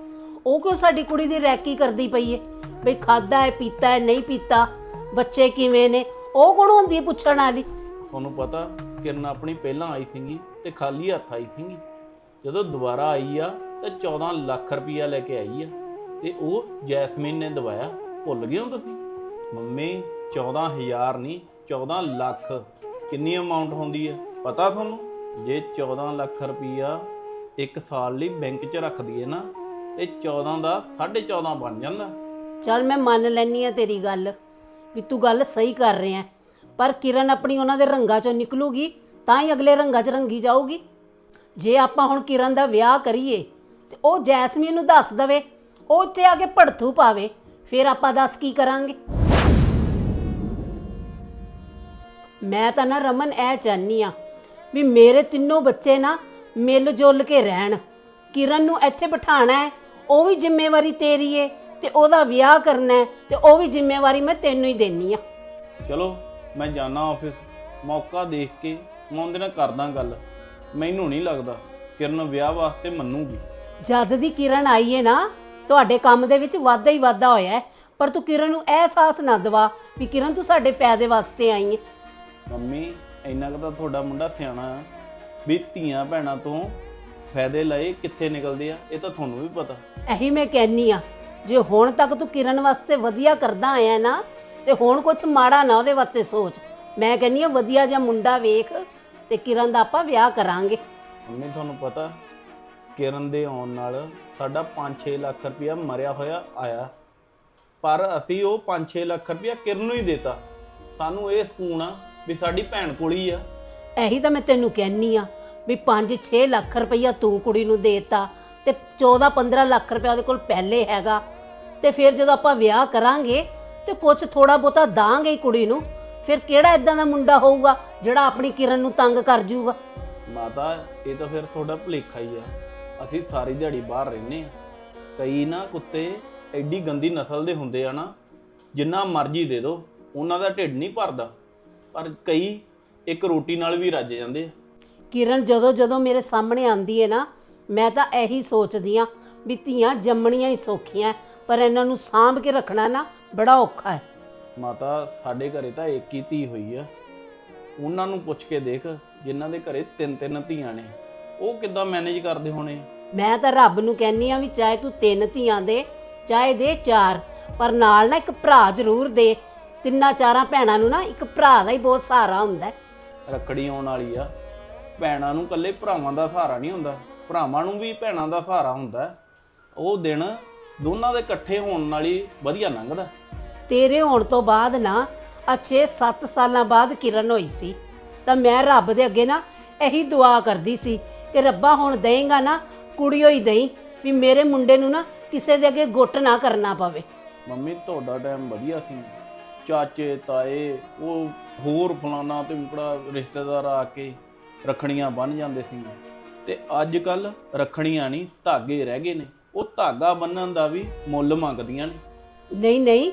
ਉਹ ਕਿਉਂ ਸਾਡੀ ਕੁੜੀ ਦੀ ਰੈਕੀ ਕਰਦੀ ਪਈ ਏ? ਬਈ ਖਾਦਾ ਹੈ, ਪੀਤਾ ਹੈ, ਨਹੀਂ ਪੀਤਾ, ਬੱਚੇ ਕਿਵੇਂ ਨੇ? ਉਹ ਕੌਣ ਹੁੰਦੀ ਪੁੱਛਣ ਵਾਲੀ? ਤੁਹਾਨੂੰ ਪਤਾ, ਕਿਰਨ ਆਪਣੀ ਪਹਿਲਾਂ ਆਈ ਸੀਗੀ ਤੇ ਖਾਲੀ ਹੱਥ ਆਈ ਸੀਗੀ। ਜਦੋਂ ਦੁਬਾਰਾ ਆਈ ਆ, ਤੇ 14 ਲੱਖ ਰੁਪਇਆ ਲੈ ਕੇ ਆਈ ਆ ਤੇ ਉਹ ਜੈਸਮੀਨ ਨੇ ਦਵਾਇਆ। ਭੁੱਲ ਗਏ ਹੋ ਤੁਸੀਂ? ਮੰਮੀ 14000 ਨਹੀਂ 14 ਲੱਖ। ਕਿੰਨੀ ਅਮਾਉਂਟ ਹੁੰਦੀ ਹੈ ਪਤਾ ਤੁਹਾਨੂੰ? ਜੇ 14 ਲੱਖ ਰੁਪਇਆ ਇੱਕ ਸਾਲ ਲਈ ਬੈਂਕ 'ਚ ਰੱਖ ਦਈਏ ਨਾ, ਤੇ 14 ਦਾ 14.5 ਬਣ ਜਾਂਦਾ। ਚਲ ਮੈਂ ਮੰਨ ਲੈਨੀ ਆ ਤੇਰੀ ਗੱਲ, ਵੀ ਤੂੰ ਗੱਲ ਸਹੀ ਕਰ ਰਿਹਾ ਪਰ ਕਿਰਨ ਆਪਣੀ ਉਹਨਾਂ ਦੇ ਰੰਗਾਂ ਚੋਂ ਨਿਕਲੂਗੀ, ਤਾਂ ਹੀ ਅਗਲੇ ਰੰਗਾਂ 'ਚ ਰੰਗੀ ਜਾਊਗੀ। ਜੇ ਆਪਾਂ ਹੁਣ ਕਿਰਨ ਦਾ ਵਿਆਹ ਕਰੀਏ, ਤੇ ਉਹ ਜੈਸਮੀਨ ਨੂੰ ਦੱਸ ਦਵੇ, ਉਹ ਇੱਥੇ ਆ ਕੇ ਪੜਥੂ ਪਾਵੇ, ਫਿਰ ਆਪਾਂ ਦੱਸ ਕੀ ਕਰਾਂਗੇ? ਮੈਂ ਤਾਂ ਨਾ ਰਮਨ ਇਹ ਚਾਹਨੀ ਆ, ਵੀ ਮੇਰੇ ਤਿੰਨੋਂ ਬੱਚੇ ਨਾ ਮਿਲ ਜੁਲ ਕੇ ਰਹਿਣ। ਕਿਰਨ ਨੂੰ ਇੱਥੇ ਬਿਠਾਣਾ ਹੈ ਉਹ ਵੀ ਜ਼ਿੰਮੇਵਾਰੀ ਤੇਰੀ ਏ ਤੇ ਉਹਦਾ ਵਿਆਹ ਕਰਨਾ ਹੈ ਤੇ ਉਹ ਵੀ ਜ਼ਿੰਮੇਵਾਰੀ ਮੈਂ ਤੈਨੂੰ ਹੀ ਦੇਣੀ ਆ। ਚਲੋ ਮੈਂ ਜਾਣਾ ਆਫਿਸ ਮੌਕਾ ਦੇਖ ਕੇ ਮੈਂ ਉਹਦੇ ਨਾਲ ਕਰਦਾ ਗੱਲ। ਮੈਨੂੰ ਨਹੀਂ ਲੱਗਦਾ ਕਿਰਨ ਵਿਆਹ ਵਾਸਤੇ ਮੰਨੂਗੀ। ਜਦ ਦੀ ਕਿਰਨ ਆਈ ਏ ਨਾ ਤੁਹਾਡੇ ਕੰਮ ਦੇ ਵਿੱਚ ਵਾਧਾ ਹੀ ਵਾਧਾ ਹੋਇਆ ਹੈ ਪਰ ਤੂੰ ਕਿਰਨ ਨੂੰ ਇਹ ਅਹਿਸਾਸ ਨਾ ਦਵਾ ਵੀ ਕਿਰਨ ਤੂੰ ਸਾਡੇ ਫਾਇਦੇ ਵਾਸਤੇ ਆਈ ਏ। ਮੰਮੀ ਇੰਨਾ ਕੁ ਤਾਂ ਤੁਹਾਡਾ ਮੁੰਡਾ ਸਿਆਣਾ ਆ। ਵੀ ਧੀਆਂ ਭੈਣਾਂ ਤੋਂ ਫਾਇਦੇ ਲਏ ਕਿੱਥੇ ਨਿਕਲਦੇ ਆ? ਇਹ ਤਾਂ ਤੁਹਾਨੂੰ ਵੀ ਪਤਾ। ਇਹੀ ਮੈਂ ਕਹਿਨੀ ਆ ਜੇ ਹੁਣ ਤੱਕ ਤੂੰ ਕਿਰਨ ਵਾਸਤੇ ਵਧੀਆ ਕਰਦਾ ਆਇਆ ਨਾ ਤੇ ਹੁਣ ਕੁਝ ਮਾੜਾ ਨਾ ਉਹਦੇ ਵਾਸਤੇ ਸੋਚ। ਮੈਂ ਕਹਿੰਨੀ ਆ ਵਧੀਆ ਜਿਹਾ ਮੁੰਡਾ ਵੇਖ ਤੇ ਕਿਰਨ ਦਾ ਆਪਾਂ ਵਿਆਹ ਕਰਾਂਗੇ। ਮੰਮੀ ਤੁਹਾਨੂੰ ਪਤਾ ਕਿਰਨ ਦੇ ਆਉਣ ਨਾਲ ਸਾਡਾ 5-6 ਲੱਖ ਰੁਪਇਆ ਮਰਿਆ ਹੋਇਆ ਆਇਆ। ਪਰ ਅਸੀਂ ਉਹ 5-6 ਲੱਖ ਰੁਪਇਆ ਕਿਰਨ ਨੂੰ ਹੀ ਦੇਤਾ। ਸਾਨੂੰ ਇਹ ਸਕੂਨ ਆ ਵੀ ਸਾਡੀ ਭੈਣ ਕੋਲ ਹੀ ਆ। ਇਹੀ ਤਾਂ ਮੈਂ ਤੈਨੂੰ ਕਹਿਨੀ ਆ ਵੀ 5-6 ਲੱਖ ਰੁਪਈਆ ਤੂੰ ਕੁੜੀ ਨੂੰ ਦੇਤਾ ਤੇ 14-15 ਲੱਖ ਰੁਪਇਆ ਉਹਦੇ ਕੋਲ ਪਹਿਲੇ ਹੈਗਾ ਤੇ ਫਿਰ ਜਦੋਂ ਆਪਾਂ ਵਿਆਹ ਕਰਾਂਗੇ ਤੇ ਕੁਝ ਥੋੜਾ ਬਹੁਤਾ ਦਾਂਗੇ ਹੀ ਕੁੜੀ ਨੂੰ, ਫਿਰ ਕਿਹੜਾ ਇਦਾਂ ਦਾ ਮੁੰਡਾ ਹੋਊਗਾ ਜਿਹੜਾ ਆਪਣੀ ਕਿਰਨ ਨੂੰ ਤੰਗ ਕਰ ਜਾਊਗਾ? ਮਾਤਾ, ਇਹ ਤਾਂ ਫਿਰ ਤੁਹਾਡਾ ਭੁਲੇਖਾ ਹੀ ਆ। ਅਸੀਂ ਸਾਰੀ ਦਿਹਾੜੀ ਬਾਹਰ ਰਹਿੰਦੇ ਆ। ਕਈ ਨਾ ਕੁੱਤੇ ਐਡੀ ਗੰਦੀ ਨਸਲ ਦੇ ਹੁੰਦੇ ਆ ਨਾ, ਜਿੰਨਾ ਮਰਜ਼ੀ ਦੇ ਦਿਓ ਉਹਨਾਂ ਦਾ ਢਿੱਡ ਨਹੀਂ ਭਰਦਾ। ਪਰ ਕਈ ਇੱਕ ਰੋਟੀ ਨਾਲ ਵੀ ਰੱਜ ਜਾਂਦੇ ਆ। ਕਿਰਨ ਜਦੋਂ ਜਦੋਂ ਮੇਰੇ ਸਾਹਮਣੇ ਆਂਦੀ ਹੈ ਨਾ ਮੈਂ ਤਾਂ ਇਹੀ ਸੋਚਦੀ ਆ ਵੀ ਧੀਆਂ ਜੰਮਣੀਆਂ ਹੀ ਸੌਖੀਆਂ ਪਰ ਇਹਨਾਂ ਨੂੰ ਸਾਂਭ ਕੇ ਰੱਖਣਾ ਨਾ ਬੜਾ ਔਖਾ ਹੈ ਮਾਤਾ ਸਾਡੇ ਘਰੇ ਤਾਂ ਇੱਕ ਹੀ ਧੀ ਹੋਈ ਆ। ਉਹਨਾਂ ਨੂੰ ਪੁੱਛ ਕੇ ਦੇਖ ਜਿਨ੍ਹਾਂ ਦੇ ਘਰੇ ਤਿੰਨ ਤਿੰਨ ਧੀਆਂ ਨੇ। ਉਹ ਕਿੱਦਾਂ ਮੈਨੇਜ ਕਰਦੇ ਹੋਣੇ? ਮੈਂ ਤਾਂ ਰੱਬ ਨੂੰ ਕਹਿੰਨੀ ਆ ਵੀ ਚਾਹੇ ਤੂੰ ਤਿੰਨ ਧੀਆਂ ਦੇ ਚਾਹੇ ਦੇ ਚਾਰ ਪਰ ਨਾਲ ਨਾ ਇੱਕ ਭਰਾ ਜ਼ਰੂਰ ਦੇ। ਤਿੰਨਾਂ ਚਾਰਾਂ ਭੈਣਾਂ ਨੂੰ ਨਾ ਇੱਕ ਭਰਾ ਦਾ ਹੀ ਬਹੁਤ ਸਹਾਰਾ ਹੁੰਦਾ ਹੈ। ਰੱਖੜੀ ਆਉਣ ਵਾਲੀ ਆ। ਭੈਣਾਂ ਨੂੰ ਇਕੱਲੇ ਭਰਾਵਾਂ ਦਾ ਸਹਾਰਾ ਨਹੀਂ ਹੁੰਦਾ। ਭਰਾਵਾਂ ਨੂੰ ਵੀ ਭੈਣਾਂ ਦਾ ਸਹਾਰਾ ਹੁੰਦਾ। ਉਹ ਦਿਨ ਦੋਨਾਂ ਦੇ ਇਕੱਠੇ ਹੋਣ ਨਾਲ ਹੀ ਵਧੀਆ ਲੰਘਦਾ। ਤੇਰੇ ਹੋਣ ਤੋਂ ਬਾਅਦ ਨਾ ਆ 6-7 ਸਾਲਾਂ ਬਾਅਦ ਕਿਰਨ ਹੋਈ ਸੀ। ਤਾਂ ਮੈਂ ਰੱਬ ਦੇ ਅੱਗੇ ਨਾ ਇਹੀ ਦੁਆ ਕਰਦੀ ਸੀ ਕਿ ਰੱਬਾ ਹੁਣ ਦੇਂਗਾ ਨਾ ਕੁੜੀ ਹੋਈ ਦੇਈ ਵੀ ਮੇਰੇ ਮੁੰਡੇ ਨੂੰ ਨਾ ਕਿਸੇ ਦੇ ਅੱਗੇ ਗੁੱਟ ਨਾ ਕਰਨਾ ਪਵੇ। ਮੰਮੀ ਤੁਹਾਡਾ ਟਾਈਮ ਵਧੀਆ ਸੀ। ਚਾਚੇ ਤਾਏ ਉਹ ਹੋਰ ਫਲਾਣਾ ਤੇ ਮੁਕੜਾ ਰਿਸ਼ਤੇਦਾਰ ਆ ਕੇ ਰਖੜੀਆਂ ਬੰਨ ਜਾਂਦੇ ਸੀ। ਤੇ ਅੱਜ ਕੱਲ ਰਖੜੀਆਂ ਨਹੀਂ ਧਾਗੇ ਰਹਿ ਗਏ ਨੇ। ਉਹ ਧਾਗਾ ਬੰਨਣ ਦਾ ਵੀ ਮੁੱਲ ਮੰਗਦੀਆਂ ਨੇ। ਨਹੀਂ ਨਹੀਂ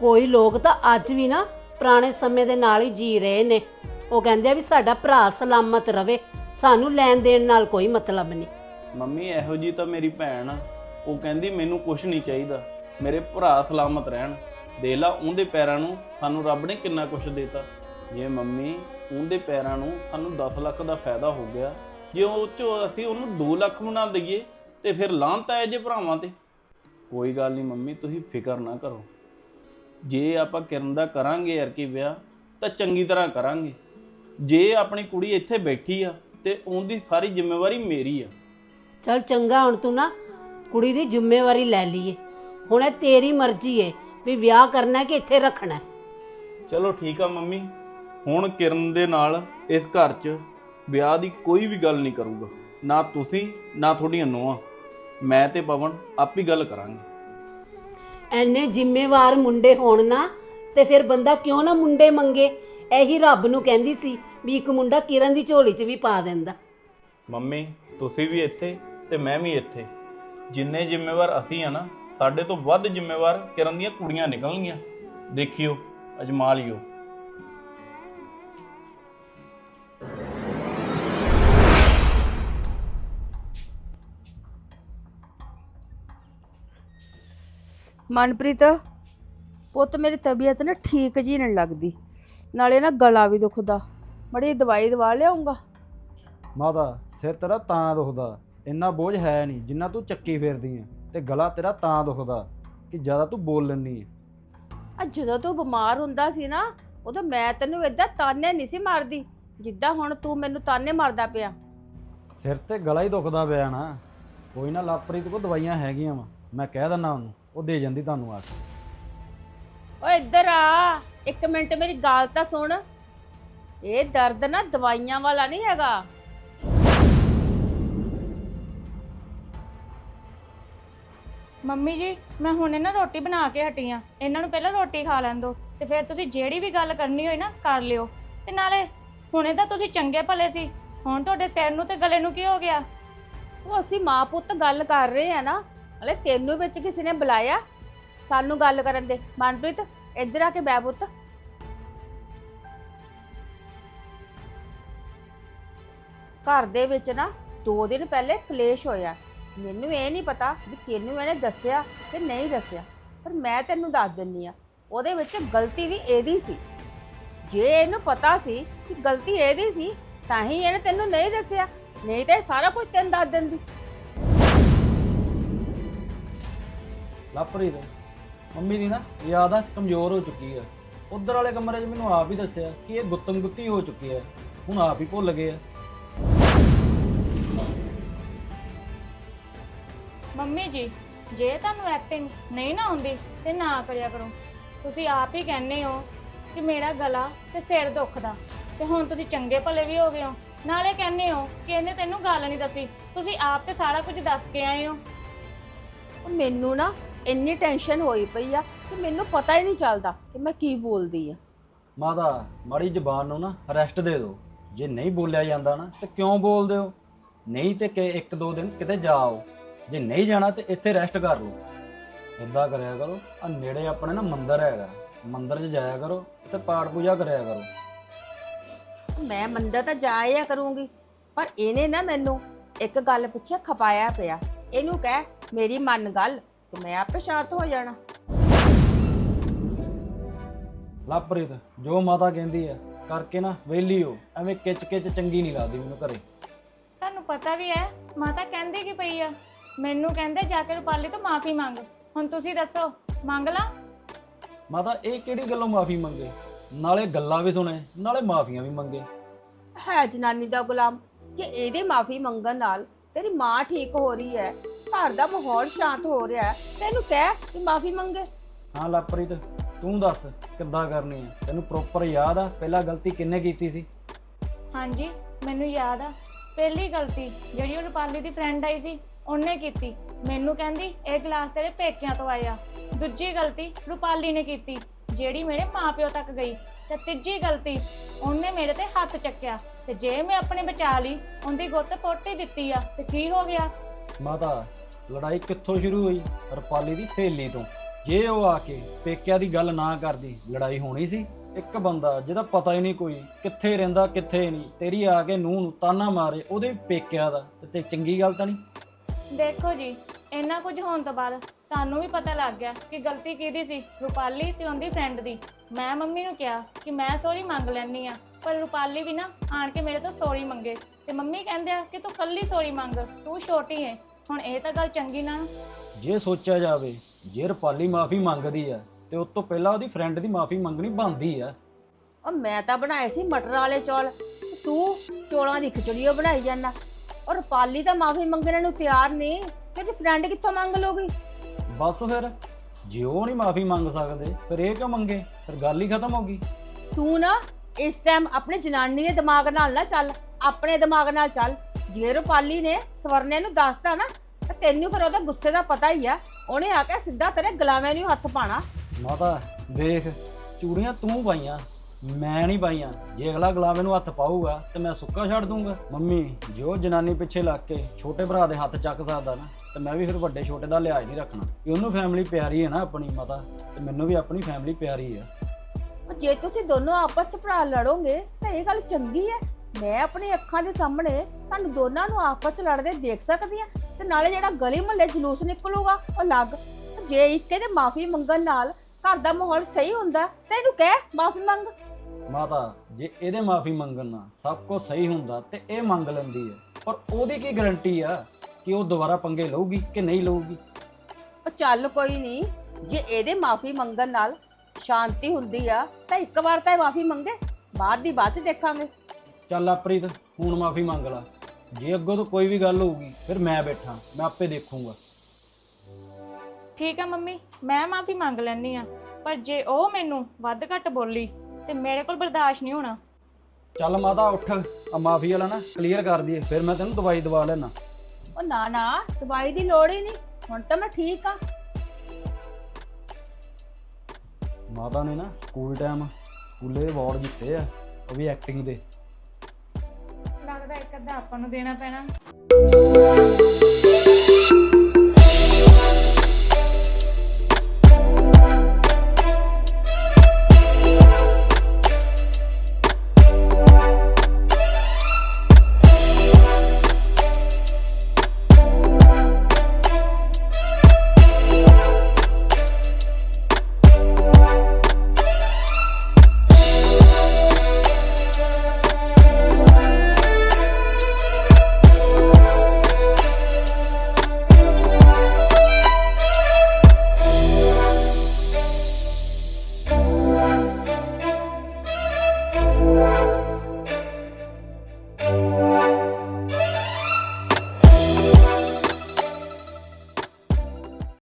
ਕੋਈ ਲੋਕ ਤਾਂ ਅੱਜ ਵੀ ਨਾ ਪੁਰਾਣੇ ਸਮੇਂ ਦੇ ਨਾਲ ਹੀ ਜੀ ਰਹੇ ਨੇ। ਉਹ ਕਹਿੰਦੇ ਆ ਵੀ ਸਾਡਾ ਭਰਾ ਸਲਾਮਤ ਰਵੇ ਸਾਨੂੰ ਲੈਣ ਦੇਣ ਨਾਲ ਕੋਈ ਮਤਲਬ ਨਹੀਂ। ਮੰਮੀ ਇਹੋ ਜੀ ਤਾਂ ਮੇਰੀ ਭੈਣ ਆ। ਉਹ ਕਹਿੰਦੀ ਮੈਨੂੰ ਕੁਝ ਨਹੀਂ ਚਾਹੀਦਾ। ਮੇਰੇ ਭਰਾ ਸਲਾਮਤ ਰਹਿਣ। ਦੇ ਲਾ ਉਹਦੇ ਪੈਰਾਂ ਨੂੰ ਸਾਨੂੰ ਰੱਬ ਨੇ ਕਿੰਨਾ ਕੁਝ ਦਿੱਤਾ। ਜੇ ਮੰਮੀ, ਉਹਦੇ ਪੈਰਾਂ ਨੂੰ ਸਾਨੂੰ 10 ਲੱਖ ਦਾ ਫਾਇਦਾ ਹੋ ਗਿਆ। ਜੇ ਉਹ ਚੋਂ ਅਸੀਂ ਉਹਨੂੰ 2 ਲੱਖ ਬਣਾ ਦਈਏ ਤੇ ਫਿਰ ਲਾਂਤ ਆਏ ਜੇ ਭਰਾਵਾਂ ਤੇ। ਕੋਈ ਗੱਲ ਨਹੀਂ ਮੰਮੀ, ਤੁਸੀਂ ਫਿਕਰ ਨਾ ਕਰੋ। ਜੇ ਆਪਾਂ ਕਿਰਨ ਦਾ ਕਰਾਂਗੇ ਯਾਰ ਕੀ ਵਿਆਹ, ਤਾਂ ਚੰਗੀ ਤਰ੍ਹਾਂ ਕਰਾਂਗੇ। ਜੇ ਆਪਣੀ ਕੁੜੀ ਇੱਥੇ ਬੈਠੀ ਆ, ਤੇ ਉਹਦੀ ਸਾਰੀ ਜ਼ਿੰਮੇਵਾਰੀ ਮੇਰੀ ਆ। ਚਲ ਚੰਗਾ ਹੁਣ ਤੂੰ ਨਾ ਕੁੜੀ ਦੀ ਜ਼ਿੰਮੇਵਾਰੀ ਲੈ ਲਈਏ। ਹੁਣ ਇਹ ਤੇਰੀ ਮਰਜ਼ੀ ਏ। ਵੀ ਵਿਆਹ ਕਰਨਾ ਕਿ ਇੱਥੇ ਰੱਖਣਾ ਹੈ। ਚਲੋ ਠੀਕ ਆ ਮੰਮੀ। ਹੁਣ ਕਿਰਨ ਦੇ ਨਾਲ ਇਸ ਘਰ 'ਚ ਵਿਆਹ ਦੀ ਕੋਈ ਵੀ ਗੱਲ ਨਹੀਂ ਕਰੂਗਾ। ਨਾ ਤੁਸੀਂ ਨਾ ਤੁਹਾਡੀਆਂ ਨੂੰਹਾਂ। ਮੈਂ ਤੇ ਪਵਨ ਆਪ ਹੀ ਗੱਲ ਕਰਾਂਗੇ। ਐਨੇ ਜ਼ਿੰਮੇਵਾਰ ਮੁੰਡੇ ਹੋਣ ਨਾ ਤੇ ਫਿਰ ਬੰਦਾ ਕਿਉਂ ਨਾ ਮੁੰਡੇ ਮੰਗੇ? ਇਹੀ ਰੱਬ ਨੂੰ ਕਹਿੰਦੀ ਸੀ ਵੀ ਇੱਕ ਮੁੰਡਾ ਕਿਰਨ ਦੀ ਝੋਲੀ 'ਚ ਵੀ ਪਾ ਦਿੰਦਾ। ਮੰਮੀ ਤੁਸੀਂ ਵੀ ਇੱਥੇ ਤੇ ਮੈਂ ਵੀ ਇੱਥੇ। ਜਿੰਨੇ ਜ਼ਿੰਮੇਵਾਰ ਅਸੀਂ ਆ ਨਾ ਸਾਡੇ ਤੋਂ ਵੱਧ ਜ਼ਿੰਮੇਵਾਰ ਕਿਰਨ ਦੀਆਂ ਕੁੜੀਆਂ ਨਿਕਲਣਗੀਆਂ। ਦੇਖਿਓ ਅਜਮਾ ਲਿਓ ਮਨਪ੍ਰੀਤ ਪੁੱਤ ਮੇਰੀ ਤਬੀਅਤ ਨਾ ਠੀਕ ਜੀ ਨਹੀਂ ਲੱਗਦੀ। ਨਾਲੇ ਨਾ ਗਲਾ ਵੀ ਦੁਖਦਾ। ਬੜੀ ਦਵਾਈ ਦਵਾ ਲਿਆਉਂਗਾ ਮਾਤਾ ਸਿਰ ਤੇਰਾ ਤਾਂ ਦੁਖਦਾ। ਇੰਨਾ ਬੋਝ ਹੈ ਨਹੀਂ ਜਿੰਨਾ ਤੂੰ ਚੱਕੀ ਫੇਰਦੀ ਹੈ ਤੇ ਗਲਾ ਤੇਰਾ ਤਾਂ ਦੁਖਦਾ ਕਿ ਜ਼ਿਆਦਾ ਤੂੰ ਬੋਲ ਲੈਂਦੀ ਹੈ ਆ ਜਦੋਂ ਤੂੰ ਬਿਮਾਰ ਹੁੰਦਾ ਸੀ ਨਾ ਉਦੋਂ ਮੈਂ ਤੈਨੂੰ ਏਦਾਂ ਤਾਨੇ ਨਹੀਂ ਸੀ ਮਾਰਦੀ ਜਿੱਦਾਂ ਹੁਣ ਤੂੰ ਮੈਨੂੰ ਤਾਨੇ ਮਾਰਦਾ ਪਿਆ। ਸਿਰ ਤੇ ਗਲਾ ਹੀ ਦੁਖਦਾ ਪਿਆ ਨਾ। ਕੋਈ ਨਾ ਲਾਪਰੀਤ ਕੋ ਦਵਾਈਆਂ ਹੈਗੀਆਂ ਵਾ। ਮੈਂ ਕਹਿ ਦਿੰਦਾ ਉਹਨੂੰ ਉਹ ਦੇ ਜਾਂਦੀ ਤੁਹਾਨੂੰ ਆ ਕੇ। ਓਏ ਇੱਧਰ ਆ ਇੱਕ ਮਿੰਟ ਮੇਰੀ ਗੱਲ ਤਾਂ ਸੁਣ। ਇਹ ਦਰਦ ਨਾ ਦਵਾਈਆਂ ਵਾਲਾ ਨਹੀਂ ਹੈਗਾ। ਮੰਮੀ ਜੀ, ਮੈਂ ਹੁਣੇ ਨਾ ਰੋਟੀ ਬਣਾ ਕੇ ਹਟੀ ਆ। ਇਹਨਾਂ ਨੂੰ ਪਹਿਲਾਂ ਰੋਟੀ ਖਾ ਲੈਣ ਦਿਓ ਤੇ ਫਿਰ ਤੁਸੀਂ ਜਿਹੜੀ ਵੀ ਗੱਲ ਕਰਨੀ ਹੋਈ ਨਾ ਕਰ ਲਿਓ। ਤੇ ਨਾਲੇ ਹੁਣੇ ਤਾਂ ਤੁਸੀਂ ਚੰਗੇ ਭਲੇ ਸੀ। ਹੁਣ ਤੁਹਾਡੇ ਸਿਰ ਨੂੰ ਤੇ ਗਲੇ ਨੂੰ ਕੀ ਹੋ ਗਿਆ? ਉਹ ਅਸੀਂ ਮਾਂ ਪੁੱਤ ਗੱਲ ਕਰ ਰਹੇ ਆ ਨਾ, ਹਲੇ ਤੈਨੂੰ ਵਿੱਚ ਕਿਸੇ ਨੇ ਬੁਲਾਇਆ? ਸਾਨੂੰ ਗੱਲ ਕਰਨ ਦੇ। ਮਨਪ੍ਰੀਤ, ਇੱਧਰ ਆ ਕੇ ਬੈ ਪੁੱਤ। ਘਰ ਦੇ ਵਿੱਚ ਨਾ 2 ਦਿਨ ਪਹਿਲੇ ਕਲੇਸ਼ ਹੋਇਆ। ਮੈਨੂੰ ਇਹ ਨਹੀਂ ਪਤਾ ਵੀ ਤੈਨੂੰ ਇਹਨੇ ਦੱਸਿਆ ਕਿ ਨਹੀਂ ਦੱਸਿਆ। ਪਰ ਮੈਂ ਤੈਨੂੰ ਦੱਸ ਦਿੰਨੀ ਆ ਉਹਦੇ ਵਿੱਚ ਗਲਤੀ ਵੀ ਇਹਦੀ ਸੀ। ਜੇ ਇਹਨੂੰ ਪਤਾ ਸੀ ਕਿ ਗਲਤੀ ਇਹਦੀ ਸੀ, ਤਾਂ ਹੀ ਇਹਨੇ ਤੈਨੂੰ ਨਹੀਂ ਦੱਸਿਆ, ਨਹੀਂ ਤਾਂ ਇਹ ਸਾਰਾ ਕੁਝ ਤੈਨੂੰ ਦੱਸ ਦਿੰਦੀ। ਲਾਪਰੀਤ ਮੰਮੀ ਦੀ ਨਾ ਯਾਦਾਂ ਕਮਜ਼ੋਰ ਹੋ ਚੁੱਕੀ ਹੈ ਉਧਰ ਵਾਲੇ ਕਮਰੇ 'ਚ ਮੈਨੂੰ ਆਪ ਹੀ ਦੱਸਿਆ ਕਿ ਇਹ ਗੁੱਤਮ ਗੁੱਤੀ ਹੋ ਚੁੱਕੀ ਹੈ ਹੁਣ ਆਪ ਹੀ ਭੁੱਲ ਗਏ ਆ। ਮੰਮੀ ਜੀ ਜੇ ਤੁਹਾਨੂੰ ਐਕਟਿੰਗ ਨਹੀਂ ਨਾ ਆਉਂਦੀ ਤੇ ਨਾ ਕਰਿਆ ਕਰੋ। ਤੁਸੀਂ ਆਪ ਹੀ ਕਹਿੰਦੇ ਹੋ ਕਿ ਮੇਰਾ ਗਲਾ ਤੇ ਸਿਰ ਦੁਖਦਾ ਤੇ ਹੁਣ ਤੁਸੀਂ ਚੰਗੇ ਭਲੇ ਵੀ ਹੋ ਗਏ ਹੋ। ਨਾਲੇ ਕਹਿੰਦੇ ਹੋ ਕਿ ਇਹਨੇ ਤੈਨੂੰ ਗੱਲ ਨਹੀਂ ਦੱਸੀ। ਤੁਸੀਂ ਆਪ ਤੇ ਸਾਰਾ ਕੁਝ ਦੱਸ ਕੇ ਆਏ ਹੋ। ਉਹ ਮੈਨੂੰ ਨਾ ਇੰਨੀ ਟੈਨਸ਼ਨ ਹੋਈ ਪਈ ਆ ਕਿ ਮੈਨੂੰ ਪਤਾ ਹੀ ਨਹੀਂ ਚੱਲਦਾ ਕਿ ਮੈਂ ਕੀ ਬੋਲਦੀ ਆ। ਮਾਤਾ ਮਾੜੀ ਜ਼ਬਾਨ ਨੂੰ ਨਾ ਰੈਸਟ ਦੇ ਦਿਓ। ਜੇ ਨਹੀਂ ਬੋਲਿਆ ਜਾਂਦਾ ਨਾ ਤੇ ਕਿਉਂ ਬੋਲਦੇ ਹੋ? ਨਹੀਂ ਤੇ ਕਿ ਇੱਕ ਦੋ ਦਿਨ ਕਿਤੇ ਜਾਓ ਜੇ ਨਹੀਂ ਜਾਣਾ ਤੇ ਇੱਥੇ ਰੈਸਟ ਕਰ ਲਓ। ਏਦਾਂ ਕਰਿਆ ਕਰੋ ਆ ਨੇੜੇ ਆਪਣੇ ਨਾ ਮੰਦਿਰ ਹੈਗਾ। ਮੰਦਿਰ 'ਚ ਜਾਇਆ ਕਰੋ ਉੱਥੇ ਪਾਠ ਪੂਜਾ ਕਰਿਆ ਕਰੋ। ਮੈਂ ਮੰਦਰ ਤਾਂ ਜਾਇਆ ਕਰੂੰਗੀ ਪਰ ਇਹਨੇ ਨਾ ਮੈਨੂੰ ਇੱਕ ਗੱਲ ਪਿੱਛੇ ਖਪਾਇਆ ਪਿਆ। ਇਹਨੂੰ ਕਹਿ ਮੇਰੀ ਮੰਨ ਗੱਲ ਤੇ ਮੈਂ ਆਪੇ ਸ਼ਾਂਤ ਹੋ ਜਾਣਾ। ਲਾਪਰੀਤ ਜੋ ਮਾਤਾ ਕਹਿੰਦੀ ਹੈ ਕਰਕੇ ਨਾ ਵਿਹਲੀ ਹੋ। ਐਵੇਂ ਕਿਚ ਕਿਚ ਚੰਗੀ ਨਹੀਂ ਲੱਗਦੀ ਮੈਨੂੰ ਘਰੇ। ਤੁਹਾਨੂੰ ਪਤਾ ਵੀ ਹੈ ਮਾਤਾ ਕਹਿੰਦੀ ਕੀ ਪਈ ਆ? ਮੈਨੂੰ ਕਹਿੰਦੇ ਜਾ ਕੇ ਰੁਪਾਲੀ ਤੋਂ ਮਾਫੀ ਮੰਗ। ਹੁਣ ਤੁਸੀਂ ਦੱਸੋ ਮੰਗ ਲਾ? ਮਾਤਾ ਇਹ ਕਿਹੜੀ ਗੱਲੋਂ ਮਾਫੀ ਮੰਗੇ? ਨਾਲੇ ਗੱਲਾਂ ਵੀ ਸੁਣੇ ਨਾਲੇ ਮਾਫੀਆਂ ਵੀ ਮੰਗੇ। ਹੈ ਜਨਾਨੀ ਦਾ ਗੁਲਾਮ ਜੇ ਇਹਦੇ ਮਾਫੀ ਮੰਗਣ ਨਾਲ ਤੇਰੀ ਮਾਂ ਠੀਕ ਹੋ ਰਹੀ ਹੈ ਘਰ ਦਾ ਮਾਹੌਲ ਸ਼ਾਂਤ ਹੋ ਰਿਹਾ ਹੈ ਤੈਨੂੰ ਕਹਿ ਕਿ ਮਾਫੀ ਮੰਗੇ। ਹਾਂ ਲਾਪਰੀਤ ਤੂੰ ਦੱਸ ਕਿੱਦਾਂ ਕਰਨੀ ਹੈ? ਤੈਨੂੰ ਪ੍ਰੋਪਰ ਯਾਦ ਆ ਪਹਿਲਾਂ ਗਲਤੀ ਕਿੰਨੇ ਕੀਤੀ ਸੀ? ਹਾਂਜੀ ਮੈਨੂੰ ਯਾਦ ਆ। ਪਹਿਲੀ ਗਲਤੀ ਜਿਹੜੀ ਉਹ ਰੁਪਾਲੀ ਦੀ ਫਰੈਂਡ ਆਈ ਸੀ ਉਹਨੇ ਕੀਤੀ। ਮੈਨੂੰ ਕਹਿੰਦੀ, ਇਹ ਗਲਾਸ ਤੇਰੇ ਪੇਕਿਆਂ ਤੋਂ ਆਇਆ। ਦੂਜੀ ਗਲਤੀ ਰੁਪਾਲੀ ਨੇ ਕੀਤੀ, ਜਿਹੜੀ ਮੇਰੇ ਮਾਪਿਓ ਤੱਕ ਗਈ। ਤੇ ਤੀਜੀ ਗਲਤੀ, ਉਹਨੇ ਮੇਰੇ ਤੇ ਹੱਥ ਚੱਕਿਆ। ਤੇ ਜੇ ਮੈਂ ਆਪਣੇ ਬਚਾ ਲਈ, ਉਹਦੀ ਗੁੱਤ ਪੁੱਟ ਦਿੱਤੀ ਆ, ਤੇ ਕੀ ਹੋ ਗਿਆ? ਮਾਤਾ, ਲੜਾਈ ਕਿੱਥੋਂ ਸ਼ੁਰੂ ਹੋਈ? ਰੁਪਾਲੀ ਦੀ ਸਹੇਲੀ ਤੋਂ। ਜੇ ਉਹ ਆ ਕੇ ਪੇਕਿਆਂ ਦੀ ਗੱਲ ਨਾ ਕਰਦੀ, ਲੜਾਈ ਹੋਣੀ ਸੀ? ਇੱਕ ਬੰਦਾ, ਜਿਹਦਾ ਪਤਾ ਹੀ ਨਹੀਂ ਕੋਈ, ਕਿੱਥੇ ਰਹਿੰਦਾ, ਕਿੱਥੇ ਨਹੀਂ, ਤੇਰੀ ਆ ਕੇ ਨੂੰਹ ਨੂੰ ਤਾਨਾ ਮਾਰੇ ਉਹਦੇ ਪੇਕਿਆਂ ਦਾ, ਤੇ ਤੇ ਚੰਗੀ ਗੱਲ ਤਾਂ ਨਹੀਂ? ਦੇਖੋ ਜੀ ਇੰਨਾ ਕੁਝ ਹੋਣ ਤੋਂ ਬਾਅਦ ਤੁਹਾਨੂੰ ਵੀ ਪਤਾ ਲੱਗ ਗਿਆ ਕਿ ਗਲਤੀ ਕਿਹਦੀ ਸੀ ਰੂਪਾਲੀ ਤੇ ਉਹਦੀ ਫਰੈਂਡ ਦੀ। ਮੈਂ ਮੰਮੀ ਨੂੰ ਕਿਹਾ ਕਿ ਮੈਂ ਸੌਰੀ ਮੰਗ ਲੈਣੀ ਆ ਪਰ ਰੂਪਾਲੀ ਵੀ ਨਾ ਆਣ ਕੇ ਮੇਰੇ ਤੋਂ ਸੌਰੀ ਮੰਗੇ ਤੇ ਮੰਮੀ ਕਹਿੰਦੇ ਆ ਕਿ ਤੂੰ ਕੱਲੀ ਸੌਰੀ ਮੰਗ ਤੂੰ ਛੋਟੀ ਹੈ ਹੁਣ ਇਹ ਤਾਂ ਗੱਲ ਚੰਗੀ ਨਾ। ਜੇ ਸੋਚਿਆ ਜਾਵੇ ਜੇ ਰੁਪਾਲੀ ਮਾਫੀ ਮੰਗਦੀ ਆ ਤੇ ਉਸ ਤੋਂ ਪਹਿਲਾਂ ਉਹਦੀ ਫਰੈਂਡ ਦੀ ਮਾਫੀ ਮੰਗਣੀ ਬਣਦੀ ਆ। ਉਹ ਮੈਂ ਤਾਂ ਬਣਾਏ ਸੀ ਮਟਰ ਵਾਲੇ ਚੌਲ ਤੇ ਤੂੰ ਚੌਲਾਂ ਦੀ ਖਿਚੜੀ ਓ ਬਣਾਈ ਜਾਂਦਾ। ਔਰ ਪਾਲੀ ਤਾਂ ਮਾਫੀ ਮੰਗਣ ਨੂੰ ਤਿਆਰ ਨਹੀਂ ਤੇ ਉਹਦੀ ਫਰੈਂਡ ਕਿੱਥੋਂ ਮੰਗ ਲੂਗੀ ਬਸ ਫਿਰ ਜੇ ਉਹ ਨਹੀਂ ਮਾਫੀ ਮੰਗ ਸਕਦੇ ਫਿਰ ਇਹ ਕਿਉਂ ਮੰਗੇ? ਫਿਰ ਗੱਲ ਹੀ ਖਤਮ ਹੋ ਗਈ। ਤੂੰ ਨਾ ਇਸ ਟਾਈਮ ਆਪਣੇ ਜਨਾਨੀ ਦੇ ਦਿਮਾਗ ਨਾਲ ਨਾ ਚੱਲ ਆਪਣੇ ਦਿਮਾਗ ਨਾਲ ਚੱਲ। ਜੇ ਰੁਪਾਲੀ ਨੇ ਸਵਰਨੇ ਨੂੰ ਦੱਸਤਾ ਨਾ ਤਾਂ ਤੈਨੂੰ ਫਿਰ ਉਹਦੇ ਗੁੱਸੇ ਦਾ ਪਤਾ ਹੀ ਆ। ਉਹਨੇ ਆ ਕੇ ਸਿੱਧਾ ਤੇਰੇ ਗਲਾਵੇਂ ਨੂੰ ਹੱਥ ਪਾਣਾ। ਮਾਤਾ ਵੇਖ ਚੂੜੀਆਂ ਤੂੰ ਪਾਈਆਂ। ਮੈਂ ਨਹੀਂ ਪਾਈਆਂ ਜੇ ਅਗਲਾ ਗੁਲਾਮ ਨੂੰ ਹੱਥ ਪਾਊਗਾ, ਤੇ ਮੈਂ ਸੁੱਕਾ ਛੱਡ ਦੂੰਗਾ। ਮੰਮੀ, ਜੋ ਜਨਾਨੀ ਪਿੱਛੇ ਲੱਗ ਕੇ ਛੋਟੇ ਭਰਾ ਦੇ ਹੱਥ ਚੱਕ ਸਕਦਾ ਨਾ, ਤੇ ਮੈਂ ਵੀ ਫਿਰ ਵੱਡੇ ਛੋਟੇ ਦਾ ਲਿਹਾਜ਼ ਨਹੀਂ ਰੱਖਣਾ। ਕਿ ਉਹਨੂੰ ਫੈਮਿਲੀ ਪਿਆਰੀ ਹੈ ਨਾ ਆਪਣੀ ਮਾਤਾ, ਤੇ ਮੈਨੂੰ ਵੀ ਆਪਣੀ ਫੈਮਿਲੀ ਪਿਆਰੀ ਹੈ। ਜੇ ਤੁਸੀਂ ਦੋਨੋਂ ਆਪਸ ਚ ਭਰਾ ਲੜੋਗੇ, ਤਾਂ ਇਹ ਗੱਲ ਚੰਗੀ ਹੈ। ਮੈਂ ਆਪਣੀ ਅੱਖਾਂ ਦੇ ਸਾਹਮਣੇ ਤੁਹਾਨੂੰ ਦੋਨਾਂ ਨੂੰ ਆਪਸ ਚ ਲੜਦੇ ਦੇਖ ਸਕਦੀ ਆ ਤੇ ਨਾਲੇ ਜਿਹੜਾ ਗਲੀ ਮੁਹੱਲੇ ਜਲੂਸ ਨਿਕਲੂਗਾ, ਉਹ ਲੱਗ। ਜੇ ਇੱਕ ਇਹਦੇ ਮਾਫੀ ਮੰਗਣ ਨਾਲ ਘਰ ਦਾ ਮਾਹੌਲ ਸਹੀ ਹੁੰਦਾ, ਤਾਂ ਇਹਨੂੰ ਕਹਿ ਮਾਫੀ ਮੰਗ। ਮਾਤਾ ਜੇ ਇਹਦੇ ਮਾਫੀ ਮੰਗਣ ਨਾਲ ਸਭ ਕੁਝ ਸਹੀ ਹੁੰਦਾ ਤੇ ਇਹ ਮੰਗ ਲੈਂਦੀ ਹੈ। ਪਰ ਉਹਦੀ ਕੀ ਗਾਰੰਟੀ ਆ ਕਿ ਉਹ ਦੁਬਾਰਾ ਪੰਗੇ ਲਊਗੀ ਕਿ ਨਹੀਂ ਲਊਗੀ? ਉਹ ਚੱਲ ਕੋਈ ਨਹੀਂ ਜੇ ਇਹਦੇ ਮਾਫੀ ਮੰਗਣ ਨਾਲ ਸ਼ਾਂਤੀ ਹੁੰਦੀ ਆ ਤਾਂ ਇੱਕ ਵਾਰ ਤਾਂ ਇਹ ਮਾਫੀ ਮੰਗੇ ਬਾਅਦ ਦੀ ਬਾਅਦ ਚ ਦੇਖਾਂਗੇ। ਚੱਲ ਆਪਰੀਤ ਹੁਣ ਮਾਫੀ ਮੰਗ ਲਾ। ਜੇ ਅੱਗੋਂ ਤੋਂ ਕੋਈ ਵੀ ਗੱਲ ਹੋਊਗੀ ਫਿਰ ਮੈਂ ਬੈਠਾ ਮੈਂ ਆਪੇ ਦੇਖੂੰਗਾ। ਠੀਕ ਆ ਮੰਮੀ ਮੈਂ ਮਾਫੀ ਮੰਗ ਲੈਣੀ ਆ ਪਰ ਜੇ ਉਹ ਮੈਨੂੰ ਵੱਧ ਘੱਟ ਬੋਲੀ ਤੇ ਮੇਰੇ ਕੋਲ ਬਰਦਾਸ਼ਤ ਨਹੀਂ ਹੋਣਾ। ਚੱਲ ਮਾਤਾ ਉੱਠ ਆ ਮਾਫੀ ਵਾਲਾ ਨਾ ਕਲੀਅਰ ਕਰ ਦਈਏ ਫਿਰ ਮੈਂ ਤੈਨੂੰ ਦਵਾਈ ਦਵਾ ਲੈਣਾ ਉਹ ਨਾ ਨਾ ਦਵਾਈ ਦੀ ਲੋੜ ਹੀ ਨਹੀਂ ਹੁਣ ਤਾਂ ਮੈਂ ਠੀਕ ਆ। ਮਾਤਾ ਨੇ ਨਾ ਸਕੂਲ ਟਾਈਮ ਸਕੂਲੇ ਅਵਾਰਡ ਜਿੱਤੇ ਆ ਉਹ ਵੀ ਐਕਟਿੰਗ ਦੇ। ਲੱਗਦਾ ਇੱਕ ਅੱਧਾ ਆਪਾਂ ਨੂੰ ਦੇਣਾ ਪੈਣਾ।